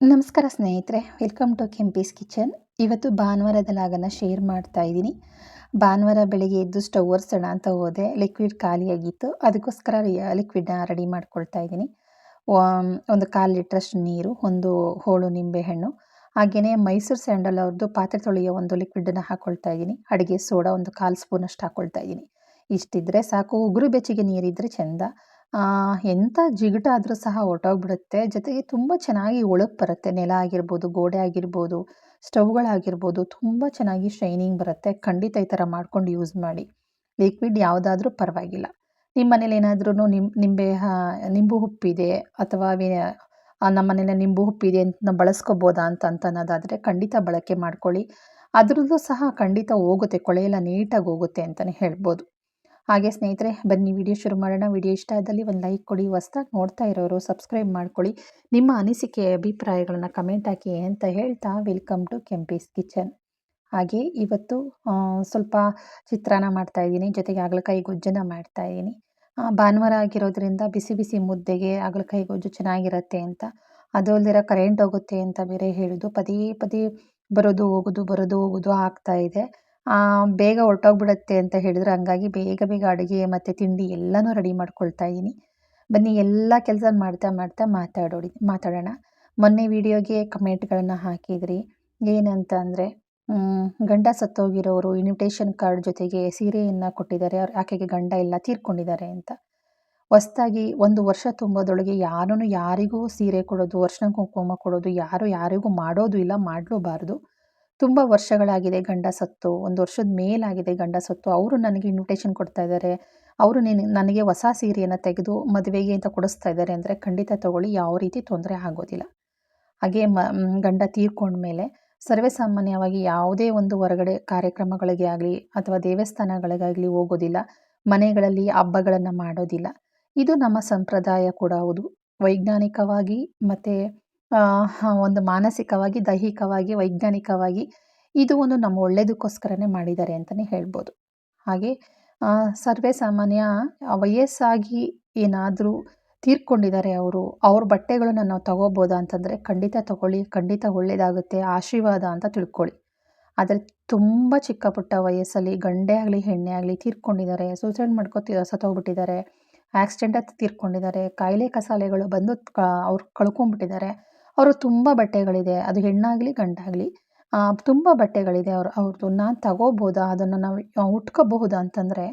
ನಮಸ್ಕಾರ ಸ್ನೇಹಿತರೆ welcome to Kempee's kitchen ಇವತ್ತು ಭಾನುವಾರದ ಲಾಗನ ಶೇರ್ ಮಾಡ್ತಾ ಇದ್ದೀನಿ. ಭಾನುವಾರ ಬೆಳಗ್ಗೆ ಎದ್ದು ಸ್ಟವ್ ಒರೆಸೋಣ ಅಂತ ಹೋದೆ ಲಿಕ್ವಿಡ್ ಖಾಲಿಯಾಗಿತ್ತು. ಅದಕ್ಕೋಸ್ಕರ ಲಿಕ್ವಿಡ್ನ ರೆಡಿ ಮಾಡ್ಕೊಳ್ತಾ ಇದ್ದೀನಿ. ಒಂದು ಕಾಲು ಲೀಟ್ರಷ್ಟು ನೀರು, ಒಂದು ಹೋಳು ನಿಂಬೆಹಣ್ಣು ಹಾಗೆಯೇ ಮೈಸೂರು ಸ್ಯಾಂಡಲ್ ಅವ್ರದ್ದು ಪಾತ್ರೆ ತೊಳೆಯೋ ಒಂದು ಲಿಕ್ವಿಡನ್ನು ಹಾಕ್ಕೊಳ್ತಾ ಇದ್ದೀನಿ. ಅಡುಗೆ ಸೋಡಾ ಒಂದು ಕಾಲು ಸ್ಪೂನಷ್ಟು ಹಾಕ್ಕೊಳ್ತಾ ಇದ್ದೀನಿ. ಇಷ್ಟಿದ್ರೆ ಸಾಕು, ಉಗುರು ಬೆಚ್ಚಗೆ ನೀರಿದ್ದರೆ ಚೆಂದ. ಎಂಥ ಜಿಗುಟಾದರೂ ಸಹ ಹೊರ್ಟೋಗ್ಬಿಡುತ್ತೆ ಜೊತೆಗೆ ತುಂಬ ಚೆನ್ನಾಗಿ ಒಳಗೆ ಬರುತ್ತೆ. ನೆಲ ಆಗಿರ್ಬೋದು, ಗೋಡೆ ಆಗಿರ್ಬೋದು, ಸ್ಟವ್ಗಳಾಗಿರ್ಬೋದು, ತುಂಬ ಚೆನ್ನಾಗಿ ಶೈನಿಂಗ್ ಬರುತ್ತೆ. ಖಂಡಿತ ಈ ಥರ ಮಾಡ್ಕೊಂಡು ಯೂಸ್ ಮಾಡಿ. ಲಿಕ್ವಿಡ್ ಯಾವುದಾದ್ರೂ ಪರವಾಗಿಲ್ಲ. ನಿಮ್ಮ ಮನೇಲಿ ಏನಾದ್ರೂ ನಿಮ್, ನಿಂಬೆ ನಿಂಬು ಉಪ್ಪಿದೆ ಅಥವಾ ನಮ್ಮ ಮನೇಲಿ ನಿಂಬು ಉಪ್ಪಿದೆ ಅಂತ ಬಳಸ್ಕೋಬೋದಾ ಅಂತ ಅಂತ ಅನ್ನೋದಾದರೆ ಖಂಡಿತ ಬಳಕೆ ಮಾಡ್ಕೊಳ್ಳಿ. ಅದರಲ್ಲೂ ಸಹ ಖಂಡಿತ ಹೋಗುತ್ತೆ. ಕೊಳೆಯೆಲ್ಲ ನೀಟಾಗಿ ಹೋಗುತ್ತೆ ಅಂತಲೇ ಹೇಳ್ಬೋದು. ಹಾಗೆ ಸ್ನೇಹಿತರೆ, ಬನ್ನಿ ವಿಡಿಯೋ ಶುರು ಮಾಡೋಣ. ವಿಡಿಯೋ ಇಷ್ಟ ಆದಲ್ಲಿ ಒಂದು ಲೈಕ್ ಕೊಡಿ. ಹೊಸ್ದಾಗಿ ನೋಡ್ತಾ ಇರೋರು ಸಬ್ಸ್ಕ್ರೈಬ್ ಮಾಡ್ಕೊಳ್ಳಿ. ನಿಮ್ಮ ಅನಿಸಿಕೆ, ಅಭಿಪ್ರಾಯಗಳನ್ನು ಕಮೆಂಟ್ ಹಾಕಿ ಅಂತ ಹೇಳ್ತಾ ವೆಲ್ಕಮ್ ಟು ಕೆಂಪೀಸ್ ಕಿಚನ್ ಹಾಗೆ ಇವತ್ತು ಸ್ವಲ್ಪ ಚಿತ್ರಾನ್ನ ಮಾಡ್ತಾಯಿದ್ದೀನಿ ಜೊತೆಗೆ ಹಾಗಲಕಾಯಿ ಗೊಜ್ಜನ್ನು ಮಾಡ್ತಾಯಿದ್ದೀನಿ ಭಾನುವಾರ ಆಗಿರೋದ್ರಿಂದ ಬಿಸಿ ಬಿಸಿ ಮುದ್ದೆಗೆ ಹಾಗಲಕಾಯಿ ಗೊಜ್ಜು ಚೆನ್ನಾಗಿರುತ್ತೆ ಅಂತ. ಅದು ಅಲ್ದಿರ ಕರೆಂಟ್ ಹೋಗುತ್ತೆ ಅಂತ ಬೇರೆ ಹೇಳೋದು. ಪದೇ ಪದೇ ಬರೋದು ಹೋಗೋದು ಬರೋದು ಹೋಗೋದು ಆಗ್ತಾ ಇದೆ. ಬೇಗ ಹೊರ್ಟೋಗ್ಬಿಡತ್ತೆ ಅಂತ ಹೇಳಿದ್ರು ಹಂಗಾಗಿ ಬೇಗ ಬೇಗ ಅಡುಗೆ ಮತ್ತು ತಿಂಡಿ ಎಲ್ಲನೂ ರೆಡಿ ಮಾಡ್ಕೊಳ್ತಾ ಇದ್ದೀನಿ. ಬನ್ನಿ, ಎಲ್ಲ ಕೆಲಸ ಮಾಡ್ತಾ ಮಾಡ್ತಾ ಮಾತಾಡೋಡಿ, ಮಾತಾಡೋಣ. ಮೊನ್ನೆ ವಿಡಿಯೋಗೆ ಕಮೆಂಟ್ಗಳನ್ನು ಹಾಕಿದ್ರಿ. ಏನಂತ ಅಂದರೆ ಗಂಡ ಸತ್ತೋಗಿರೋರು ಇನ್ವಿಟೇಷನ್ ಕಾರ್ಡ್ ಜೊತೆಗೆ ಸೀರೆಯನ್ನು ಕೊಟ್ಟಿದ್ದಾರೆ. ಅವ್ರು ಆಕೆಗೆ ಗಂಡ ಎಲ್ಲ ತೀರ್ಕೊಂಡಿದ್ದಾರೆ ಅಂತ. ಹೊಸ್ದಾಗಿ ಒಂದು ವರ್ಷ ತುಂಬೋದೊಳಗೆ ಯಾರೂ ಯಾರಿಗೂ ಸೀರೆ ಕೊಡೋದು ವರ್ಷ ಕುಂಕುಮ ಕೊಡೋದು, ಯಾರು ಯಾರಿಗೂ ಮಾಡೋದು ಇಲ್ಲ, ಮಾಡಲೂಬಾರ್ದು. ತುಂಬ ವರ್ಷಗಳಾಗಿದೆ ಗಂಡ ಸತ್ತು, ಒಂದು ವರ್ಷದ ಮೇಲಾಗಿದೆ ಗಂಡ ಸತ್ತು. ಅವರು ನನಗೆ ಇನ್ವಿಟೇಷನ್ ಕೊಡ್ತಾ ಇದ್ದಾರೆ ಅವರು ನೀನು, ನನಗೆ ಹೊಸ ಸೀರೆಯನ್ನು ತೆಗೆದು ಮದುವೆಗೆ ಅಂತ ಕೊಡಿಸ್ತಾ ಇದ್ದಾರೆ ಅಂದರೆ ಖಂಡಿತ ತಗೊಳ್ಳಿ, ಯಾವ ರೀತಿ ತೊಂದರೆ ಆಗೋದಿಲ್ಲ. ಹಾಗೆ ಮ ಗಂಡ ತೀರ್ಕೊಂಡ್ಮೇಲೆ ಸರ್ವೇ ಸಾಮಾನ್ಯವಾಗಿ ಯಾವುದೇ ಒಂದು ಹೊರಗಡೆ ಕಾರ್ಯಕ್ರಮಗಳಿಗೆ ಆಗಲಿ ಅಥವಾ ದೇವಸ್ಥಾನಗಳಿಗಾಗಲಿ ಹೋಗೋದಿಲ್ಲ. ಮನೆಗಳಲ್ಲಿ ಹಬ್ಬಗಳನ್ನು ಮಾಡೋದಿಲ್ಲ. ಇದು ನಮ್ಮ ಸಂಪ್ರದಾಯ ಕೂಡ ಹೌದು. ವೈಜ್ಞಾನಿಕವಾಗಿ ಮತ್ತು ಒಂದು ಮಾನಸಿಕವಾಗಿ, ದೈಹಿಕವಾಗಿ, ವೈಜ್ಞಾನಿಕವಾಗಿ ಇದು ಒಂದು ನಮ್ಮ ಒಳ್ಳೆಯದಕ್ಕೋಸ್ಕರನೇ ಮಾಡಿದ್ದಾರೆ ಅಂತಲೇ ಹೇಳ್ಬೋದು. ಹಾಗೆ ಸರ್ವೇ ಸಾಮಾನ್ಯ ವಯಸ್ಸಾಗಿ ಏನಾದರೂ ತೀರ್ಕೊಂಡಿದ್ದಾರೆ ಅವರು, ಅವ್ರ ಬಟ್ಟೆಗಳನ್ನು ನಾವು ತಗೋಬೋದಾ ಅಂತಂದರೆ ಖಂಡಿತ ತಗೊಳ್ಳಿ, ಖಂಡಿತ ಒಳ್ಳೆಯದಾಗುತ್ತೆ ಆಶೀರ್ವಾದ ಅಂತ ತಿಳ್ಕೊಳ್ಳಿ. ಆದರೆ ತುಂಬ ಚಿಕ್ಕ ಪುಟ್ಟ ವಯಸ್ಸಲ್ಲಿ, ಗಂಡೇ ಆಗಲಿ, ಹೆಣ್ಣೆ ಆಗಲಿ ತೀರ್ಕೊಂಡಿದ್ದಾರೆ ಸೂಸೈಡ್ ಮಾಡ್ಕೊತಿ ಸತ್ತೋಗ್ಬಿಟ್ಟಿದ್ದಾರೆ ಆಕ್ಸಿಡೆಂಟ್ ತೀರ್ಕೊಂಡಿದ್ದಾರೆ, ಕಾಯಿಲೆ, ಕಸಾಲೆಗಳು ಬಂದು ಅವ್ರು ಕಳ್ಕೊಂಬಿಟ್ಟಿದ್ದಾರೆ. ಅವರು ತುಂಬ ಬಟ್ಟೆಗಳಿದೆ. ಅದು ಹೆಣ್ಣಾಗಲಿ, ಗಂಡಾಗಲಿ ತುಂಬ ಬಟ್ಟೆಗಳಿದೆ ಅವ್ರು ಅವ್ರದ್ದು ನಾನು ತಗೋಬೋದಾ? ಅದನ್ನು ನಾವು ಉಟ್ಕೋಬಹುದಾ ಅಂತಂದರೆ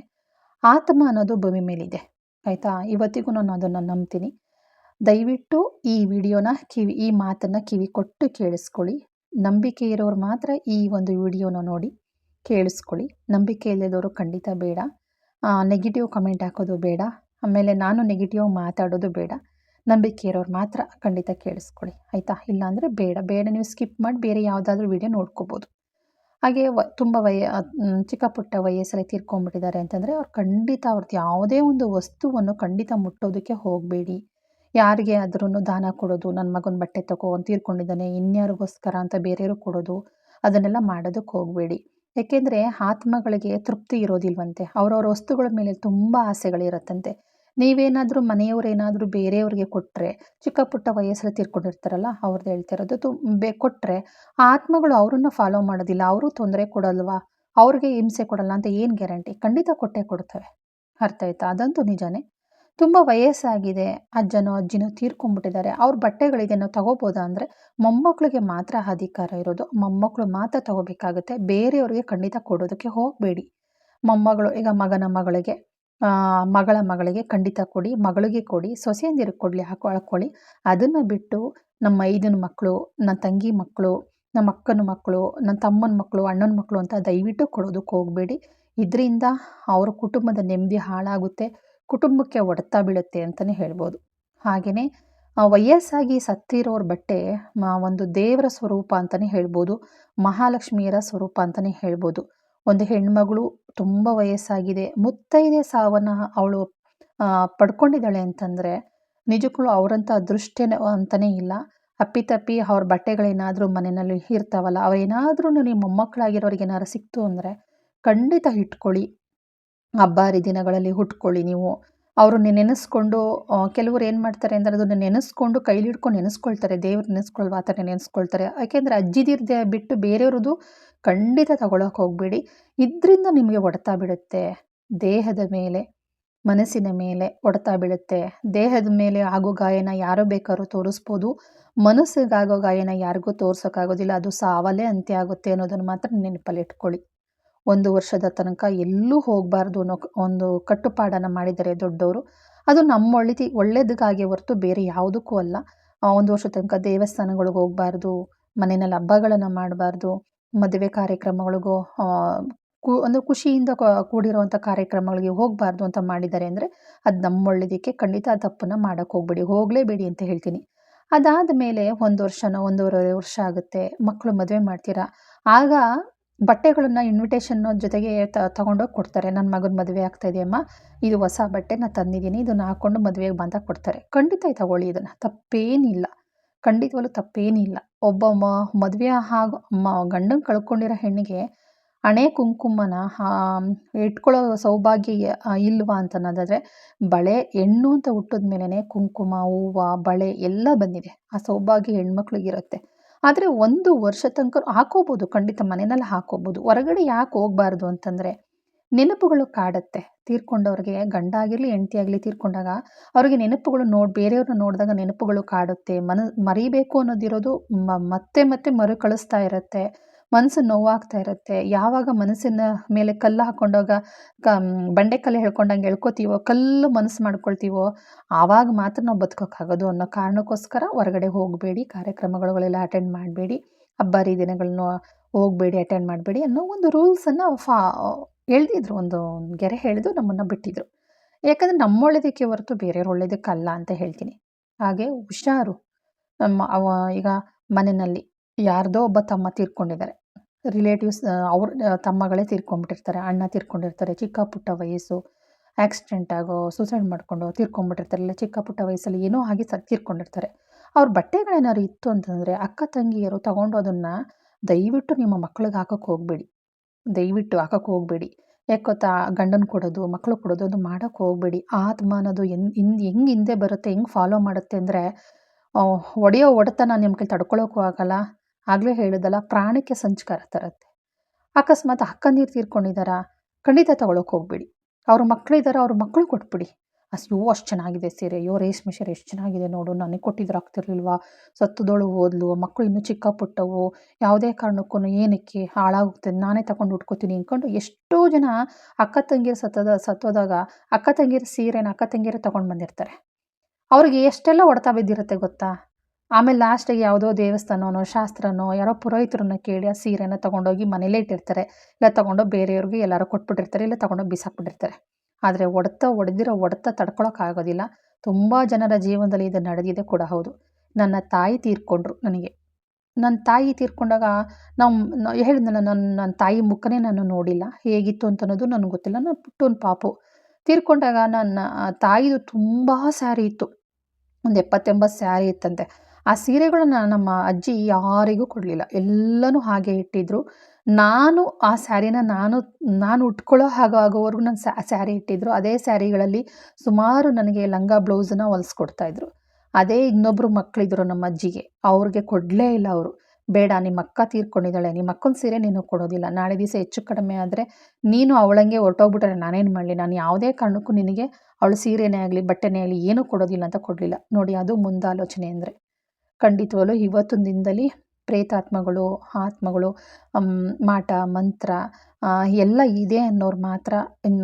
ಆತ್ಮ ಅನ್ನೋದು ಭೂಮಿ ಮೇಲಿದೆ. ಆಯಿತಾ? ಇವತ್ತಿಗೂ ನಾನು ಅದನ್ನು ನಂಬ್ತೀನಿ. ದಯವಿಟ್ಟು ಈ ವಿಡಿಯೋನ ಕಿವಿ, ಈ ಮಾತನ್ನು ಕಿವಿ ಕೊಟ್ಟು ಕೇಳಿಸ್ಕೊಳ್ಳಿ. ನಂಬಿಕೆ ಇರೋರು ಮಾತ್ರ ಈ ಒಂದು ವಿಡಿಯೋನ ನೋಡಿ ಕೇಳಿಸ್ಕೊಳ್ಳಿ. ನಂಬಿಕೆ ಇಲ್ಲದವರು ಖಂಡಿತ ಬೇಡ. ನೆಗೆಟಿವ್ ಕಮೆಂಟ್ ಹಾಕೋದು ಬೇಡ. ಆಮೇಲೆ ನಾನು ನೆಗೆಟಿವ್ ಮಾತಾಡೋದು ಬೇಡ. ನಂಬಿಕೆ ಇರೋರು ಮಾತ್ರ ಖಂಡಿತ ಕೇಳಿಸ್ಕೊಳ್ಳಿ, ಆಯಿತಾ? ಇಲ್ಲಾಂದರೆ ಬೇಡ ಬೇಡ. ನೀವು ಸ್ಕಿಪ್ ಮಾಡಿ ಬೇರೆ ಯಾವುದಾದ್ರೂ ವೀಡಿಯೋ ನೋಡ್ಕೋಬೋದು. ಹಾಗೆ ವ, ತುಂಬ ವಯ ಚಿಕ್ಕ ಪುಟ್ಟ ವಯಸ್ಸಲ್ಲಿ ತೀರ್ಕೊಂಡ್ಬಿಟ್ಟಿದ್ದಾರೆ ಅಂತಂದರೆ ಅವ್ರು ಖಂಡಿತ ಅವ್ರದ್ದು ಯಾವುದೇ ಒಂದು ವಸ್ತುವನ್ನು ಖಂಡಿತ ಮುಟ್ಟೋದಕ್ಕೆ ಹೋಗಬೇಡಿ. ಯಾರಿಗೆ ಆದ್ರೂ ದಾನ ಕೊಡೋದು ನನ್ನ ಮಗನ ಬಟ್ಟೆ ತಗೋ ಅಂತ ತೀರ್ಕೊಂಡಿದ್ದಾನೆ, ಇನ್ಯಾರಿಗೋಸ್ಕರ ಅಂತ ಬೇರೆಯವರು ಕೊಡೋದು, ಅದನ್ನೆಲ್ಲ ಮಾಡೋದಕ್ಕೆ ಹೋಗಬೇಡಿ. ಏಕೆಂದರೆ ಆತ್ಮಗಳಿಗೆ ತೃಪ್ತಿ ಇರೋದಿಲ್ವಂತೆ, ಅವ್ರವ್ರ ವಸ್ತುಗಳ ಮೇಲೆ ತುಂಬ ಆಸೆಗಳಿರುತ್ತಂತೆ. ನೀವೇನಾದರೂ ಮನೆಯವರೇನಾದರೂ ಬೇರೆಯವ್ರಿಗೆ ಕೊಟ್ಟರೆ ಚಿಕ್ಕ ಪುಟ್ಟ ವಯಸ್ಸಲ್ಲಿ ತೀರ್ಕೊಂಡಿರ್ತಾರಲ್ಲ ಅವ್ರದ್ದು ಹೇಳ್ತಿರೋದು ತು ಬೆ ಕೊಟ್ಟರೆ ಆ ಆತ್ಮಗಳು ಅವರನ್ನು ಫಾಲೋ ಮಾಡೋದಿಲ್ಲ, ಅವರು ತೊಂದರೆ ಕೊಡಲ್ವಾ, ಅವ್ರಿಗೆ ಹಿಂಸೆ ಕೊಡಲ್ಲ ಅಂತ ಏನು ಗ್ಯಾರಂಟಿ ಖಂಡಿತ ಕೊಟ್ಟೆ ಕೊಡ್ತವೆ. ಅರ್ಥ ಆಯ್ತಾ? ಅದಂತೂ ನಿಜಾನೇ. ತುಂಬ ವಯಸ್ಸಾಗಿದೆ, ಅಜ್ಜನೋ, ಅಜ್ಜಿನೋ ತೀರ್ಕೊಂಡ್ಬಿಟ್ಟಿದ್ದಾರೆ. ಅವ್ರ ಬಟ್ಟೆಗಳಿಗೆ ನಾವು ತಗೋಬೋದಾ ಅಂದರೆ ಮೊಮ್ಮಕ್ಕಳಿಗೆ ಮಾತ್ರ ಅಧಿಕಾರ ಇರೋದು. ಮೊಮ್ಮಕ್ಕಳು ಮಾತ್ರ ತಗೋಬೇಕಾಗುತ್ತೆ. ಬೇರೆಯವ್ರಿಗೆ ಖಂಡಿತ ಕೊಡೋದಕ್ಕೆ ಹೋಗಬೇಡಿ. ಮೊಮ್ಮಗಳು, ಈಗ ಮಗನ ಮಗಳಿಗೆ ಮಗಳ ಮಗಳಿಗೆ ಖಂಡಿತ ಕೊಡಿ, ಮಗಳಿಗೆ ಕೊಡಿ ಸೊಸೆಯಂದಿರಿಗೆ ಕೊಡಲಿ, ಹಾಕೊ ಹಾಕ್ಕೊಳ್ಳಿ ಅದನ್ನು ಬಿಟ್ಟು ನಮ್ಮ ಐದನ ಮಕ್ಕಳು ನನ್ನ ತಂಗಿ ಮಕ್ಕಳು ನಮ್ಮ ಅಕ್ಕನ ಮಕ್ಕಳು ನನ್ನ ತಮ್ಮನ ಮಕ್ಕಳು ಅಣ್ಣನ ಮಕ್ಕಳು ಅಂತ ದಯವಿಟ್ಟು ಕೊಡೋದಕ್ಕೆ ಹೋಗಬೇಡಿ. ಇದರಿಂದ ಅವರ ಕುಟುಂಬದ ನೆಮ್ಮದಿ ಹಾಳಾಗುತ್ತೆ, ಕುಟುಂಬಕ್ಕೆ ಹೊಡೆತ ಬೀಳುತ್ತೆ ಅಂತಲೇ ಹೇಳ್ಬೋದು. ಹಾಗೆಯೇ ವಯಸ್ಸಾಗಿ ಸತ್ತಿರೋರ ಬಟ್ಟೆ ಒಂದು ದೇವರ ಸ್ವರೂಪ ಅಂತಲೇ ಹೇಳ್ಬೋದು, ಮಹಾಲಕ್ಷ್ಮಿಯರ ಸ್ವರೂಪ ಅಂತಲೇ ಹೇಳ್ಬೋದು. ಒಂದು ಹೆಣ್ಮಗಳು ತುಂಬ ವಯಸ್ಸಾಗಿದೆ. ಮುತ್ತೈದೆ ಸಾವನ್ನು ಅವಳು ಪಡ್ಕೊಂಡಿದ್ದಾಳೆ ಅಂತಂದರೆ ನಿಜಕ್ಕೂ ಅವರಂಥ ಅದೃಷ್ಟ ಅಂತಲೇ ಇಲ್ಲ. ಅಪ್ಪಿತಪ್ಪಿ ಅವ್ರ ಬಟ್ಟೆಗಳೇನಾದರೂ ಮನೆಯಲ್ಲಿ ಇರ್ತಾವಲ್ಲ ಅವೇನಾದ್ರೂ ನಿಮ್ಮ ಮೊಮ್ಮಕ್ಕಳಾಗಿರೋರಿಗೆ ಏನಾದ್ರು ಸಿಕ್ತು ಅಂದರೆ ಖಂಡಿತ ಇಟ್ಕೊಳ್ಳಿ. ಹಬ್ಬ ಹರಿದಿನಗಳಲ್ಲಿ ಹುಟ್ಕೊಳ್ಳಿ ನೀವು. ಅವ್ರನ್ನ ನೆನೆಸ್ಕೊಂಡು ಕೆಲವ್ರು ಏನು ಮಾಡ್ತಾರೆ ಅಂದರೆ ಅದನ್ನು ನೆನೆಸ್ಕೊಂಡು ಕೈಲಿ ಹಿಡ್ಕೊಂಡು ನೆನೆಸ್ಕೊಳ್ತಾರೆ. ದೇವ್ರು ನೆನೆಸ್ಕೊಳ್ಳುವ ಆ ಥರ ನೆನೆಸ್ಕೊಳ್ತಾರೆ. ಯಾಕೆಂದರೆ ಅಜ್ಜಿದಿರ್ದೆ ಬಿಟ್ಟು ಬೇರೆಯವ್ರದ್ದು ಖಂಡಿತ ತಗೊಳಕ್ಕೆ ಹೋಗಬೇಡಿ. ಇದರಿಂದ ನಿಮಗೆ ಹೊಡೆತ ಬಿಡುತ್ತೆ ದೇಹದ ಮೇಲೆ, ಮನಸ್ಸಿನ ಮೇಲೆ ಹೊಡೆತ ಬೀಳುತ್ತೆ. ದೇಹದ ಮೇಲೆ ಆಗೋ ಗಾಯನ ಯಾರೋ ಬೇಕಾದ್ರೂ ತೋರಿಸ್ಬೋದು. ಮನಸ್ಸಿಗಾಗೋ ಗಾಯನ ಯಾರಿಗೂ ತೋರ್ಸೋಕ್ಕಾಗೋದಿಲ್ಲ. ಅದು ಸಾವಲ್ಲೇ ಅಂತ್ಯ ಆಗುತ್ತೆ ಅನ್ನೋದನ್ನು ಮಾತ್ರ ನೆನಪಲ್ಲಿ ಇಟ್ಕೊಳ್ಳಿ. ಒಂದು ವರ್ಷದ ತನಕ ಎಲ್ಲೂ ಹೋಗಬಾರ್ದು ಅನ್ನೋ ಒಂದು ಕಟ್ಟುಪಾಡನ್ನು ಮಾಡಿದ್ದಾರೆ ದೊಡ್ಡವರು. ಅದು ನಮ್ಮ ಒಳ್ಳೆದಿ ಒಳ್ಳೇದಕ್ಕಾಗಿ ಹೊರತು ಬೇರೆ ಯಾವುದಕ್ಕೂ ಅಲ್ಲ. ಒಂದು ವರ್ಷದ ತನಕ ದೇವಸ್ಥಾನಗಳಿಗೆ ಹೋಗಬಾರ್ದು, ಮನೆಯಲ್ಲಿ ಹಬ್ಬಗಳನ್ನು ಮಾಡಬಾರ್ದು, ಮದುವೆ ಕಾರ್ಯಕ್ರಮಗಳಿಗೂ ಕು, ಅಂದರೆ ಖುಷಿಯಿಂದ ಕೂಡಿರುವಂಥ ಕಾರ್ಯಕ್ರಮಗಳಿಗೆ ಹೋಗಬಾರ್ದು ಅಂತ ಮಾಡಿದ್ದಾರೆ ಅಂದರೆ ಅದು ನಮ್ಮ ಒಳ್ಳೇದಕ್ಕೆ ಖಂಡಿತ ಆ ತಪ್ಪನ್ನು ಮಾಡೋಕ್ಕೆ ಹೋಗಬೇಡಿ, ಹೋಗಲೇಬೇಡಿ ಅಂತ ಹೇಳ್ತೀನಿ. ಅದಾದ ಮೇಲೆ ಒಂದು ವರ್ಷನೋ, ಒಂದೂವರೆ ವರ್ಷ ಆಗುತ್ತೆ ಮಕ್ಕಳು ಮದುವೆ ಮಾಡ್ತೀರಾ? ಆಗ ಬಟ್ಟೆಗಳನ್ನು ಇನ್ವಿಟೇಷನ್ ಜೊತೆಗೆ ತಗೊಂಡೋಗಿ ಕೊಡ್ತಾರೆ. ನನ್ನ ಮಗನ ಮದುವೆ ಆಗ್ತಾ ಇದೆಯಮ್ಮ ಇದು ಹೊಸ ಬಟ್ಟೆ ನಾನು ತಂದಿದ್ದೀನಿ ಇದನ್ನು ಹಾಕ್ಕೊಂಡು ಮದುವೆಗೆ ಬಂದಾಗ ಕೊಡ್ತಾರೆ. ಖಂಡಿತ ತಗೊಳ್ಳಿ ಇದನ್ನು. ತಪ್ಪೇನಿಲ್ಲ. ಖಂಡಿತವಾಗ್ಲೂ ತಪ್ಪೇನಿಲ್ಲ. ಒಬ್ಬ ಮ ಮದುವೆ ಹಾಗೂ ಮ, ಗಂಡನ ಕಳ್ಕೊಂಡಿರೋ ಹೆಣ್ಣಿಗೆ ಹಣೆ ಕುಂಕುಮನ ಇಟ್ಕೊಳ್ಳೋ ಸೌಭಾಗ್ಯ ಇಲ್ವಾ ಅಂತ ಅನ್ನೋದಾದರೆ ಬಳೆ ಹೆಣ್ಣು ಅಂತ ಹುಟ್ಟಿದ ಕುಂಕುಮ, ಹೂವು, ಬಳೆ ಎಲ್ಲ ಬಂದಿದೆ. ಆ ಸೌಭಾಗ್ಯ ಹೆಣ್ಮಕ್ಳಿಗಿರುತ್ತೆ ಆದರೆ ಒಂದು ವರ್ಷ ತನಕ ಹಾಕೋಬೋದು, ಖಂಡಿತ ಮನೆಯಲ್ಲಿ ಹಾಕೋಬೋದು. ಹೊರಗಡೆ ಯಾಕೆ ಹೋಗಬಾರ್ದು ಅಂತಂದರೆ, ನೆನಪುಗಳು ಕಾಡುತ್ತೆ. ತೀರ್ಕೊಂಡವ್ರಿಗೆ ಗಂಡ ಆಗಿರಲಿ, ಹೆಂಡತಿ ಆಗಲಿ ತೀರ್ಕೊಂಡಾಗ ಅವ್ರಿಗೆ ನೆನಪುಗಳು ನೋಡಿ, ಬೇರೆಯವ್ರನ್ನ ನೋಡಿದಾಗ ನೆನಪುಗಳು ಕಾಡುತ್ತೆ. ಮನ ಮರಿಬೇಕು ಅನ್ನೋದಿರೋದು ಮತ್ತೆ ಮತ್ತೆ ಮರುಕಳಿಸ್ತಾ ಇರುತ್ತೆ. ಮನಸ್ಸು ನೋವಾಗ್ತಾ ಇರುತ್ತೆ. ಯಾವಾಗ ಮನಸ್ಸಿನ ಮೇಲೆ ಕಲ್ಲು ಹಾಕೊಂಡೋಗ ಕ ಬಂಡೆ ಕಲ್ಲು ಹೇಳ್ಕೊಂಡಂಗೆ ಹೇಳ್ಕೊತೀವೋ ಕಲ್ಲು ಮನಸ್ಸು ಮಾಡ್ಕೊಳ್ತೀವೋ, ಆವಾಗ ಮಾತ್ರ ನಾವು ಬದುಕೋಕ್ಕಾಗೋದು ಅನ್ನೋ ಕಾರಣಕ್ಕೋಸ್ಕರ ಹೊರಗಡೆ ಹೋಗಬೇಡಿ ಕಾರ್ಯಕ್ರಮಗಳುಗಳೆಲ್ಲ ಅಟೆಂಡ್ ಮಾಡಬೇಡಿ ಹಬ್ಬ ಹರಿದಿನಗಳನ್ನ ಹೋಗಬೇಡಿ ಅಟೆಂಡ್ ಮಾಡಬೇಡಿ ಅನ್ನೋ ಒಂದು ರೂಲ್ಸನ್ನು ಫಾ, ಎಳ್ದಿದ್ರು. ಒಂದು ಗೆರೆ ಹೇಳಿದು ನಮ್ಮನ್ನು ಬಿಟ್ಟಿದ್ರು. ಯಾಕಂದರೆ ನಮ್ಮ ಒಳ್ಳೇದಕ್ಕೆ ಹೊರತು ಬೇರೆಯವ್ರ ಒಳ್ಳೇದಕ್ಕಲ್ಲ ಅಂತ ಹೇಳ್ತೀನಿ. ಹಾಗೆ ಹುಷಾರು. ನಮ್ಮ ಅವ, ಈಗ ಮನೆಯಲ್ಲಿ ಯಾರ್ದೋ ಒಬ್ಬ ತಮ್ಮ ತೀರ್ಕೊಂಡಿದ್ದಾರೆ. ರಿಲೇಟಿವ್ಸ್ ಅವ್ರ ತಮ್ಮಗಳೇ ತೀರ್ಕೊಂಡ್ಬಿಟ್ಟಿರ್ತಾರೆ, ಅಣ್ಣ ತೀರ್ಕೊಂಡಿರ್ತಾರೆ, ಚಿಕ್ಕ ಪುಟ್ಟ ವಯಸ್ಸು ಆಕ್ಸಿಡೆಂಟ್ ಆಗೋ ಸೂಸೈಡ್ ಮಾಡಿಕೊಂಡು ತೀರ್ಕೊಂಡ್ಬಿಟ್ಟಿರ್ತಾರೆ, ಇಲ್ಲ ಚಿಕ್ಕ ಪುಟ್ಟ ವಯಸ್ಸಲ್ಲಿ ಏನೋ ಆಗಿ ಸ, ತೀರ್ಕೊಂಡಿರ್ತಾರೆ. ಅವ್ರ ಬಟ್ಟೆಗಳೇನಾದ್ರು ಇತ್ತು ಅಂತಂದರೆ ಅಕ್ಕ ತಂಗಿಯರು ತಗೊಂಡು ಅದನ್ನು ದಯವಿಟ್ಟು ನಿಮ್ಮ ಮಕ್ಳಿಗೆ ಹಾಕೋಕ್ಕೆ ಹೋಗಬೇಡಿ. ದಯವಿಟ್ಟು ಹಾಕೋಕ್ಕೆ ಹೋಗಬೇಡಿ. ಯಾಕೆ ಗೊತ್ತಾ? ಗಂಡನ ಕೊಡೋದು ಮಕ್ಕಳು ಕೊಡೋದು ಅದು ಮಾಡೋಕ್ಕೆ ಹೋಗಬೇಡಿ. ಆತ್ಮ ಅನ್ನೋದು ಹೆಂಗ್ ಹೆಂಗೆ ಹಿಂದೆ ಬರುತ್ತೆ, ಹೆಂಗೆ ಫಾಲೋ ಮಾಡುತ್ತೆ ಅಂದರೆ ಒಡೆಯೋ ಒಡೆತನ ನಿಮ್ಮ ಕೈಲಿ ತಡ್ಕೊಳ್ಳೋಕ್ಕೂ ಆಗಲ್ಲ. ಆಗಲೇ ಹೇಳಿದಲ್ಲ, ಪ್ರಾಣಕ್ಕೆ ಸಂಚಕಾರ ತರುತ್ತೆ. ಅಕಸ್ಮಾತ್ ಅಕ್ಕ ನೀರು ತೀರ್ಕೊಂಡಿದ್ದಾರಾ ಖಂಡಿತ ತಗೊಳಕ್ಕೆ ಹೋಗ್ಬೇಡಿ. ಅವ್ರ ಮಕ್ಕಳಿದ್ದಾರೆ ಅವ್ರ ಮಕ್ಕಳು ಕೊಟ್ಬಿಡಿ. ಅಷ್ಟು ಅಷ್ಟು ಚೆನ್ನಾಗಿದೆ ಸೀರೆ. ಅಯ್ಯೋ, ರೇಷ್ಮೆ ಸೀರೆ ಎಷ್ಟು ಚೆನ್ನಾಗಿದೆ ನೋಡು. ನನಗೆ ಕೊಟ್ಟಿದ್ರೆ ಆಗ್ತಿರ್ಲಿಲ್ವಾ? ಸತ್ತದೊಳು ಓದ್ಲು ಮಕ್ಕಳು ಇನ್ನೂ ಚಿಕ್ಕ ಪುಟ್ಟವು ಯಾವುದೇ ಕಾರಣಕ್ಕೂ ಏನಕ್ಕೆ ಹಾಳಾಗುತ್ತೆ? ನಾನೇ ತಗೊಂಡು ಉಟ್ಕೋತೀನಿ ಅಂದ್ಕೊಂಡು ಎಷ್ಟೋ ಜನ ಅಕ್ಕ ತಂಗಿರು ಸತ್ತದ, ಸತ್ತೋದಾಗ ಅಕ್ಕ ತಂಗಿರ ಸೀರೆನ ಅಕ್ಕ ತಂಗಿಯರು ತೊಗೊಂಡು ಬಂದಿರ್ತಾರೆ. ಅವ್ರಿಗೆ ಎಷ್ಟೆಲ್ಲ ಹೊಡೆತ ಬಿದ್ದಿರುತ್ತೆ ಗೊತ್ತಾ? ಆಮೇಲೆ ಲಾಸ್ಟಿಗೆ ಯಾವುದೋ ದೇವಸ್ಥಾನನೋ, ಶಾಸ್ತ್ರನೋ, ಯಾರೋ ಪುರೋಹಿತರನ್ನ ಕೇಳಿ ಆ ಸೀರೆನ ತೊಗೊಂಡೋಗಿ ಮನೇಲೇ ಇಟ್ಟಿರ್ತಾರೆ. ಇಲ್ಲ ತೊಗೊಂಡೋಗಿ ಬೇರೆಯವ್ರಿಗೆ ಎಲ್ಲರೂ ಕೊಟ್ಬಿಟ್ಟಿರ್ತಾರೆ, ಇಲ್ಲ ತೊಗೊಂಡೋಗಿ ಬಿಸಾಕ್ಬಿಟ್ಟಿರ್ತಾರೆ. ಆದರೆ ಒಡೆತ ಒಡೆದಿರೋ ಒಡೆತ ತಡ್ಕೊಳೋಕ್ಕಾಗೋದಿಲ್ಲ ತುಂಬ ಜನರ ಜೀವನದಲ್ಲಿ ಇದು ನಡೆದಿದೆ ಕೂಡ ಹೌದು. ನನ್ನ ತಾಯಿ ತೀರ್ಕೊಂಡ್ರು ನನಗೆ. ನನ್ನ ತಾಯಿ ತೀರ್ಕೊಂಡಾಗ ನಾವು ಹೇಳಿದ ನನ್ನ ನನ್ನ ತಾಯಿ ಮುಖನೇ ನಾನು ನೋಡಿಲ್ಲ. ಹೇಗಿತ್ತು ಅಂತ ಅನ್ನೋದು ನನಗೆ ಗೊತ್ತಿಲ್ಲ. ನಾನು ಪುಟ್ಟೊಂದು ಪಾಪು. ತೀರ್ಕೊಂಡಾಗ ನನ್ನ ತಾಯಿದು ತುಂಬ ಸ್ಯಾರಿ ಇತ್ತು. ಒಂದು ಎಪ್ಪತ್ತೆಂಬತ್ತು ಸ್ಯಾರಿ ಇತ್ತಂತೆ. ಆ ಸೀರೆಗಳನ್ನು ನಮ್ಮ ಅಜ್ಜಿ ಯಾರಿಗೂ ಕೊಡಲಿಲ್ಲ. ಎಲ್ಲನೂ ಹಾಗೆ ಇಟ್ಟಿದ್ರು. ನಾನು ಆ ಸ್ಯಾರಿನ ನಾನು ನಾನು ಉಟ್ಕೊಳ್ಳೋ ಹಾಗಾಗೋವರೆಗೂ ಆಗೋವರೆಗೂ ನಾನು ಸ್ಯಾರಿ ಇಟ್ಟಿದ್ರು. ಅದೇ ಸ್ಯಾರಿಗಳಲ್ಲಿ ಸುಮಾರು ನನಗೆ ಲಂಗ ಬ್ಲೌಸನ್ನ ಹೊಲ್ಸ್ಕೊಡ್ತಾಯಿದ್ರು ಅದೇ ಇನ್ನೊಬ್ಬರು ಮಕ್ಕಳಿದ್ರು ನಮ್ಮ ಅಜ್ಜಿಗೆ. ಅವ್ರಿಗೆ ಕೊಡಲೇ ಇಲ್ಲ ಅವರು. ಬೇಡ, ನಿಮ್ಮ ಅಕ್ಕ ತೀರ್ಕೊಂಡಿದ್ದಾಳೆ. ನಿಮ್ಮ ಅಕ್ಕನ ಸೀರೆ ನೀನು ಕೊಡೋದಿಲ್ಲ. ನಾಳೆ ದಿವಸ ಹೆಚ್ಚು ಕಡಿಮೆ ಆದರೆ ನೀನು ಅವಳಂಗೆ ಹೊರಟೋಗ್ಬಿಟ್ರೆ ನಾನೇನು ಮಾಡಲಿ? ನಾನು ಯಾವುದೇ ಕಾರಣಕ್ಕೂ ನಿನಗೆ ಅವಳು ಸೀರೆನೇ ಆಗಲಿ, ಬಟ್ಟೆನೇ ಆಗಲಿ ಏನೂ ಕೊಡೋದಿಲ್ಲ ಅಂತ ಕೊಡಲಿಲ್ಲ. ನೋಡಿ, ಅದು ಮುಂದಾಲೋಚನೆ ಅಂದರೆ. ಖಂಡಿತವಾಗ್ಲೂ ಇವತ್ತಿನ ದಿನದಲ್ಲಿ ಪ್ರೇತಾತ್ಮಗಳು, ಆತ್ಮಗಳು ಮಾಟ, ಮಂತ್ರ ಎಲ್ಲ ಇದೆ ಅನ್ನೋರು ಮಾತ್ರ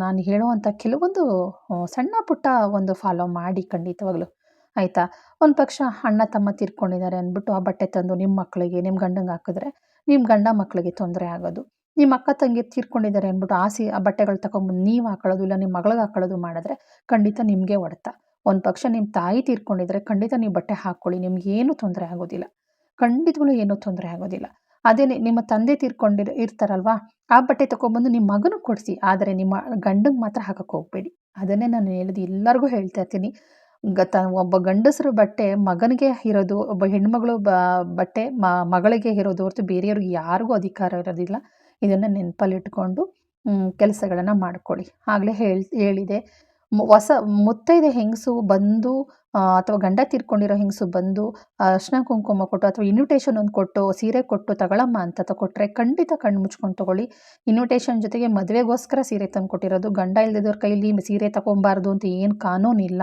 ನಾನು ಹೇಳುವಂಥ ಕೆಲವೊಂದು ಸಣ್ಣ ಪುಟ್ಟ ಒಂದು ಫಾಲೋ ಮಾಡಿ ಖಂಡಿತವಾಗ್ಲೂ. ಆಯಿತಾ? ಒಂದು ಪಕ್ಷ ಅಣ್ಣ, ತಮ್ಮ ತೀರ್ಕೊಂಡಿದ್ದಾರೆ ಅಂದ್ಬಿಟ್ಟು ಆ ಬಟ್ಟೆ ತಂದು ನಿಮ್ಮ ಮಕ್ಕಳಿಗೆ ನಿಮ್ಮ ಗಂಡಂಗೆ ಹಾಕಿದ್ರೆ ನಿಮ್ಮ ಗಂಡ ಮಕ್ಕಳಿಗೆ ತೊಂದರೆ ಆಗೋದು. ನಿಮ್ಮ ಅಕ್ಕ, ತಂಗಿ ತೀರ್ಕೊಂಡಿದ್ದಾರೆ ಅಂದ್ಬಿಟ್ಟು ಆಸಿ, ಆ ಬಟ್ಟೆಗಳು ತಗೊಂಬಂದು ನೀವು ಹಾಕೊಳ್ಳೋದು ಇಲ್ಲ ನಿಮ್ಮ ಮಗಳಿಗೆ ಹಾಕೊಳ್ಳೋದು ಮಾಡಿದ್ರೆ ಖಂಡಿತ ನಿಮಗೆ ಹೊಡೆತ. ಒಂದು ಪಕ್ಷ ನಿಮ್ಮ ತಾಯಿ ತೀರ್ಕೊಂಡಿದ್ರೆ ಖಂಡಿತ ನೀವು ಬಟ್ಟೆ ಹಾಕ್ಕೊಳ್ಳಿ ನಿಮ್ಗೇನು ತೊಂದರೆ ಆಗೋದಿಲ್ಲ. ಖಂಡಿತವಾಗ್ಲೂ ಏನೂ ತೊಂದರೆ ಆಗೋದಿಲ್ಲ. ಅದೇ ನಿಮ್ಮ ತಂದೆ ತೀರ್ಕೊಂಡಿರ, ಇರ್ತಾರಲ್ವಾ, ಆ ಬಟ್ಟೆ ತೊಗೊಂಬಂದು ನಿಮ್ಮ ಮಗನ ಕೊಡಿಸಿ, ಆದರೆ ನಿಮ್ಮ ಗಂಡಂಗೆ ಮಾತ್ರ ಹಾಕಕ್ಕೆ ಹೋಗಬೇಡಿ. ಅದನ್ನೇ ನಾನು ಹೇಳಿದ್ದು ಎಲ್ಲರಿಗೂ ಹೇಳ್ತಾ ಇರ್ತೀನಿ. ಗತ ಒಬ್ಬ ಗಂಡಸರು ಬಟ್ಟೆ ಮಗನಿಗೆ ಇರೋದು, ಒಬ್ಬ ಹೆಣ್ಮಗಳು ಬ, ಬಟ್ಟೆ ಮ, ಮಗಳಿಗೆ ಇರೋದು ಹೊರತು ಬೇರೆಯವ್ರಿಗೆ ಯಾರಿಗೂ ಅಧಿಕಾರ ಇರೋದಿಲ್ಲ. ಇದನ್ನು ನೆನಪಲ್ಲಿಟ್ಕೊಂಡು ಕೆಲಸಗಳನ್ನು ಮಾಡ್ಕೊಳ್ಳಿ. ಆಗಲೇ ಹೇಳಿ ಹೇಳಿದೆ. ಹೊಸ ಮುತ್ತೈದೆ ಹೆಂಗಸು ಬಂದು ಅಥವಾ ಗಂಡ ತೀರ್ಕೊಂಡಿರೋ ಹೆಂಗಸು ಬಂದು ಅರ್ಶಿನ ಕುಂಕುಮ ಕೊಟ್ಟು ಅಥವಾ ಇನ್ವಿಟೇಷನ್ ಒಂದು ಕೊಟ್ಟು, ಸೀರೆ ಕೊಟ್ಟು ತಗೊಳಮ್ಮ ಅಂತ ಕೊಟ್ಟರೆ ಖಂಡಿತ ಕಣ್ಣು ಮುಚ್ಕೊಂಡು ತಗೊಳ್ಳಿ. ಇನ್ವಿಟೇಷನ್ ಜೊತೆಗೆ ಮದುವೆಗೋಸ್ಕರ ಸೀರೆ ತಂದು ಕೊಟ್ಟಿರೋದು. ಗಂಡ ಇಲ್ಲದಿದ್ದವ್ರ ಕೈಲಿ ಸೀರೆ ತಗೊಬಾರ್ದು ಅಂತ ಏನು ಕಾನೂನಿಲ್ಲ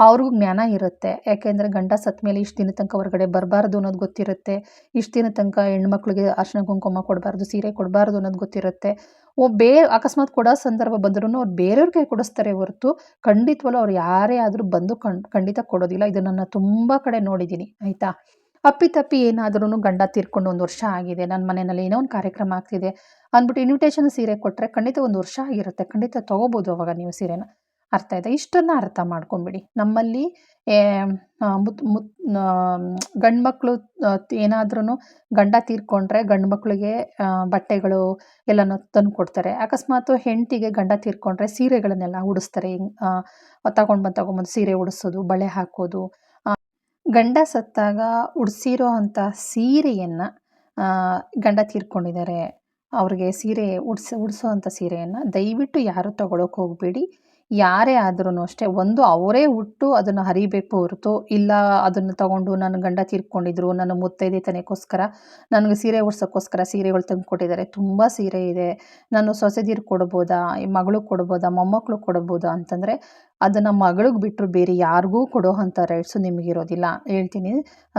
ಅವ್ರಿಗೂ ಜ್ಞಾನ ಇರುತ್ತೆ. ಯಾಕೆಂದರೆ ಗಂಡ ಸತ್ತ ಮೇಲೆ ಇಷ್ಟು ದಿನ ತನಕ ಹೊರಗಡೆ ಬರಬಾರ್ದು ಅನ್ನೋದು ಗೊತ್ತಿರುತ್ತೆ. ಇಷ್ಟು ದಿನ ತನಕ ಹೆಣ್ಮಕ್ಳಿಗೆ ಅರ್ಶಿನ ಕುಂಕುಮ ಕೊಡಬಾರ್ದು, ಸೀರೆ ಕೊಡಬಾರ್ದು ಅನ್ನೋದು ಗೊತ್ತಿರುತ್ತೆ. ಬೇ, ಅಕಸ್ಮಾತ್ ಕೊಡೋ ಸಂದರ್ಭ ಬಂದ್ರೂ ಅವ್ರು ಬೇರೆಯವ್ರ ಕೈ ಕೊಡಿಸ್ತಾರೆ ಹೊರತು ಖಂಡಿತವಲ್ಲ ಅವ್ರು ಯಾರೇ ಆದರೂ ಬಂದು ಖಂಡಿತ ಕೊಡೋದಿಲ್ಲ. ಇದು ನನ್ನ ತುಂಬ ಕಡೆ ನೋಡಿದ್ದೀನಿ, ಆಯಿತಾ? ಅಪ್ಪಿತಪ್ಪಿ ಏನಾದ್ರೂ ಗಂಡ ತೀರ್ಕೊಂಡು ಒಂದು ವರ್ಷ ಆಗಿದೆ ನನ್ನ ಮನೆಯಲ್ಲಿ ಏನೋ ಒಂದು ಕಾರ್ಯಕ್ರಮ ಆಗ್ತಿದೆ ಅಂದ್ಬಿಟ್ಟು ಇನ್ವಿಟೇಷನ್ ಸೀರೆ ಕೊಟ್ಟರೆ ಖಂಡಿತ ಒಂದು ವರ್ಷ ಆಗಿರುತ್ತೆ. ಖಂಡಿತ ತೊಗೋಬೋದು ಅವಾಗ ನೀವು ಸೀರೆನ. ಅರ್ಥ ಆಯ್ತಾ ಇಷ್ಟನ್ನು ಅರ್ಥ ಮಾಡ್ಕೊಂಬಿಡಿ. ನಮ್ಮಲ್ಲಿ ಮುತ್ ಮುತ್ ಗಂಡು ಮಕ್ಕಳು ಏನಾದ್ರೂ ಗಂಡ ತೀರ್ಕೊಂಡ್ರೆ ಗಂಡು ಮಕ್ಕಳಿಗೆ ಬಟ್ಟೆಗಳು ಎಲ್ಲನೂ ತಂದು ಕೊಡ್ತಾರೆ. ಅಕಸ್ಮಾತ್ ಹೆಂಡತಿಗೆ ಗಂಡ ತೀರ್ಕೊಂಡ್ರೆ ಸೀರೆಗಳನ್ನೆಲ್ಲ ಉಡಿಸ್ತಾರೆ. ತಗೊಂಡು ಬಂದು ತಗೊಂಬಂದು ಸೀರೆ ಉಡಿಸೋದು, ಬಳೆ ಹಾಕೋದು. ಗಂಡ ಸತ್ತಾಗ ಉಡಿಸಿರೋ ಅಂಥ ಸೀರೆಯನ್ನು ಗಂಡ ತೀರ್ಕೊಂಡಿದ್ದಾರೆ. ಅವ್ರಿಗೆ ಸೀರೆ ಉಡ್ಸ, ಉಡಿಸೋ ಅಂಥ ಸೀರೆಯನ್ನು ದಯವಿಟ್ಟು ಯಾರೂ ತಗೊಳಕ್ಕೆ ಹೋಗಬೇಡಿ. ಯಾರೇ ಆದ್ರೂ ಅಷ್ಟೇ, ಒಂದು ಅವರೇ ಹುಟ್ಟು ಅದನ್ನು ಹರಿಬೇಕು ಹೊರತು, ಇಲ್ಲ ಅದನ್ನು ತಗೊಂಡು ನನ್ನ ಗಂಡ ತೀರ್ಕೊಂಡಿದ್ರು, ನನ್ನ ಮುತ್ತೈದೆ ತನಕ್ಕೋಸ್ಕರ ನನಗೆ ಸೀರೆ ಉಡ್ಸೋಕ್ಕೋಸ್ಕರ ಸೀರೆಗಳು ತಂದು ಕೊಟ್ಟಿದ್ದಾರೆ ತುಂಬ ಸೀರೆ ಇದೆ. ನಾನು ಸೊಸೆದೀರು ಕೊಡ್ಬೋದಾ ಮಗಳು ಕೊಡ್ಬೋದಾ ಮೊಮ್ಮಕ್ಕಳು ಕೊಡ್ಬೋದಾ ಅಂತಂದರೆ, ಅದನ್ನು ಮಗಳಿಗೆ ಬಿಟ್ಟರು ಬೇರೆ ಯಾರಿಗೂ ಕೊಡೋ ಅಂಥ ರೈಟ್ಸು ನಿಮಗಿರೋದಿಲ್ಲ. ಹೇಳ್ತೀನಿ,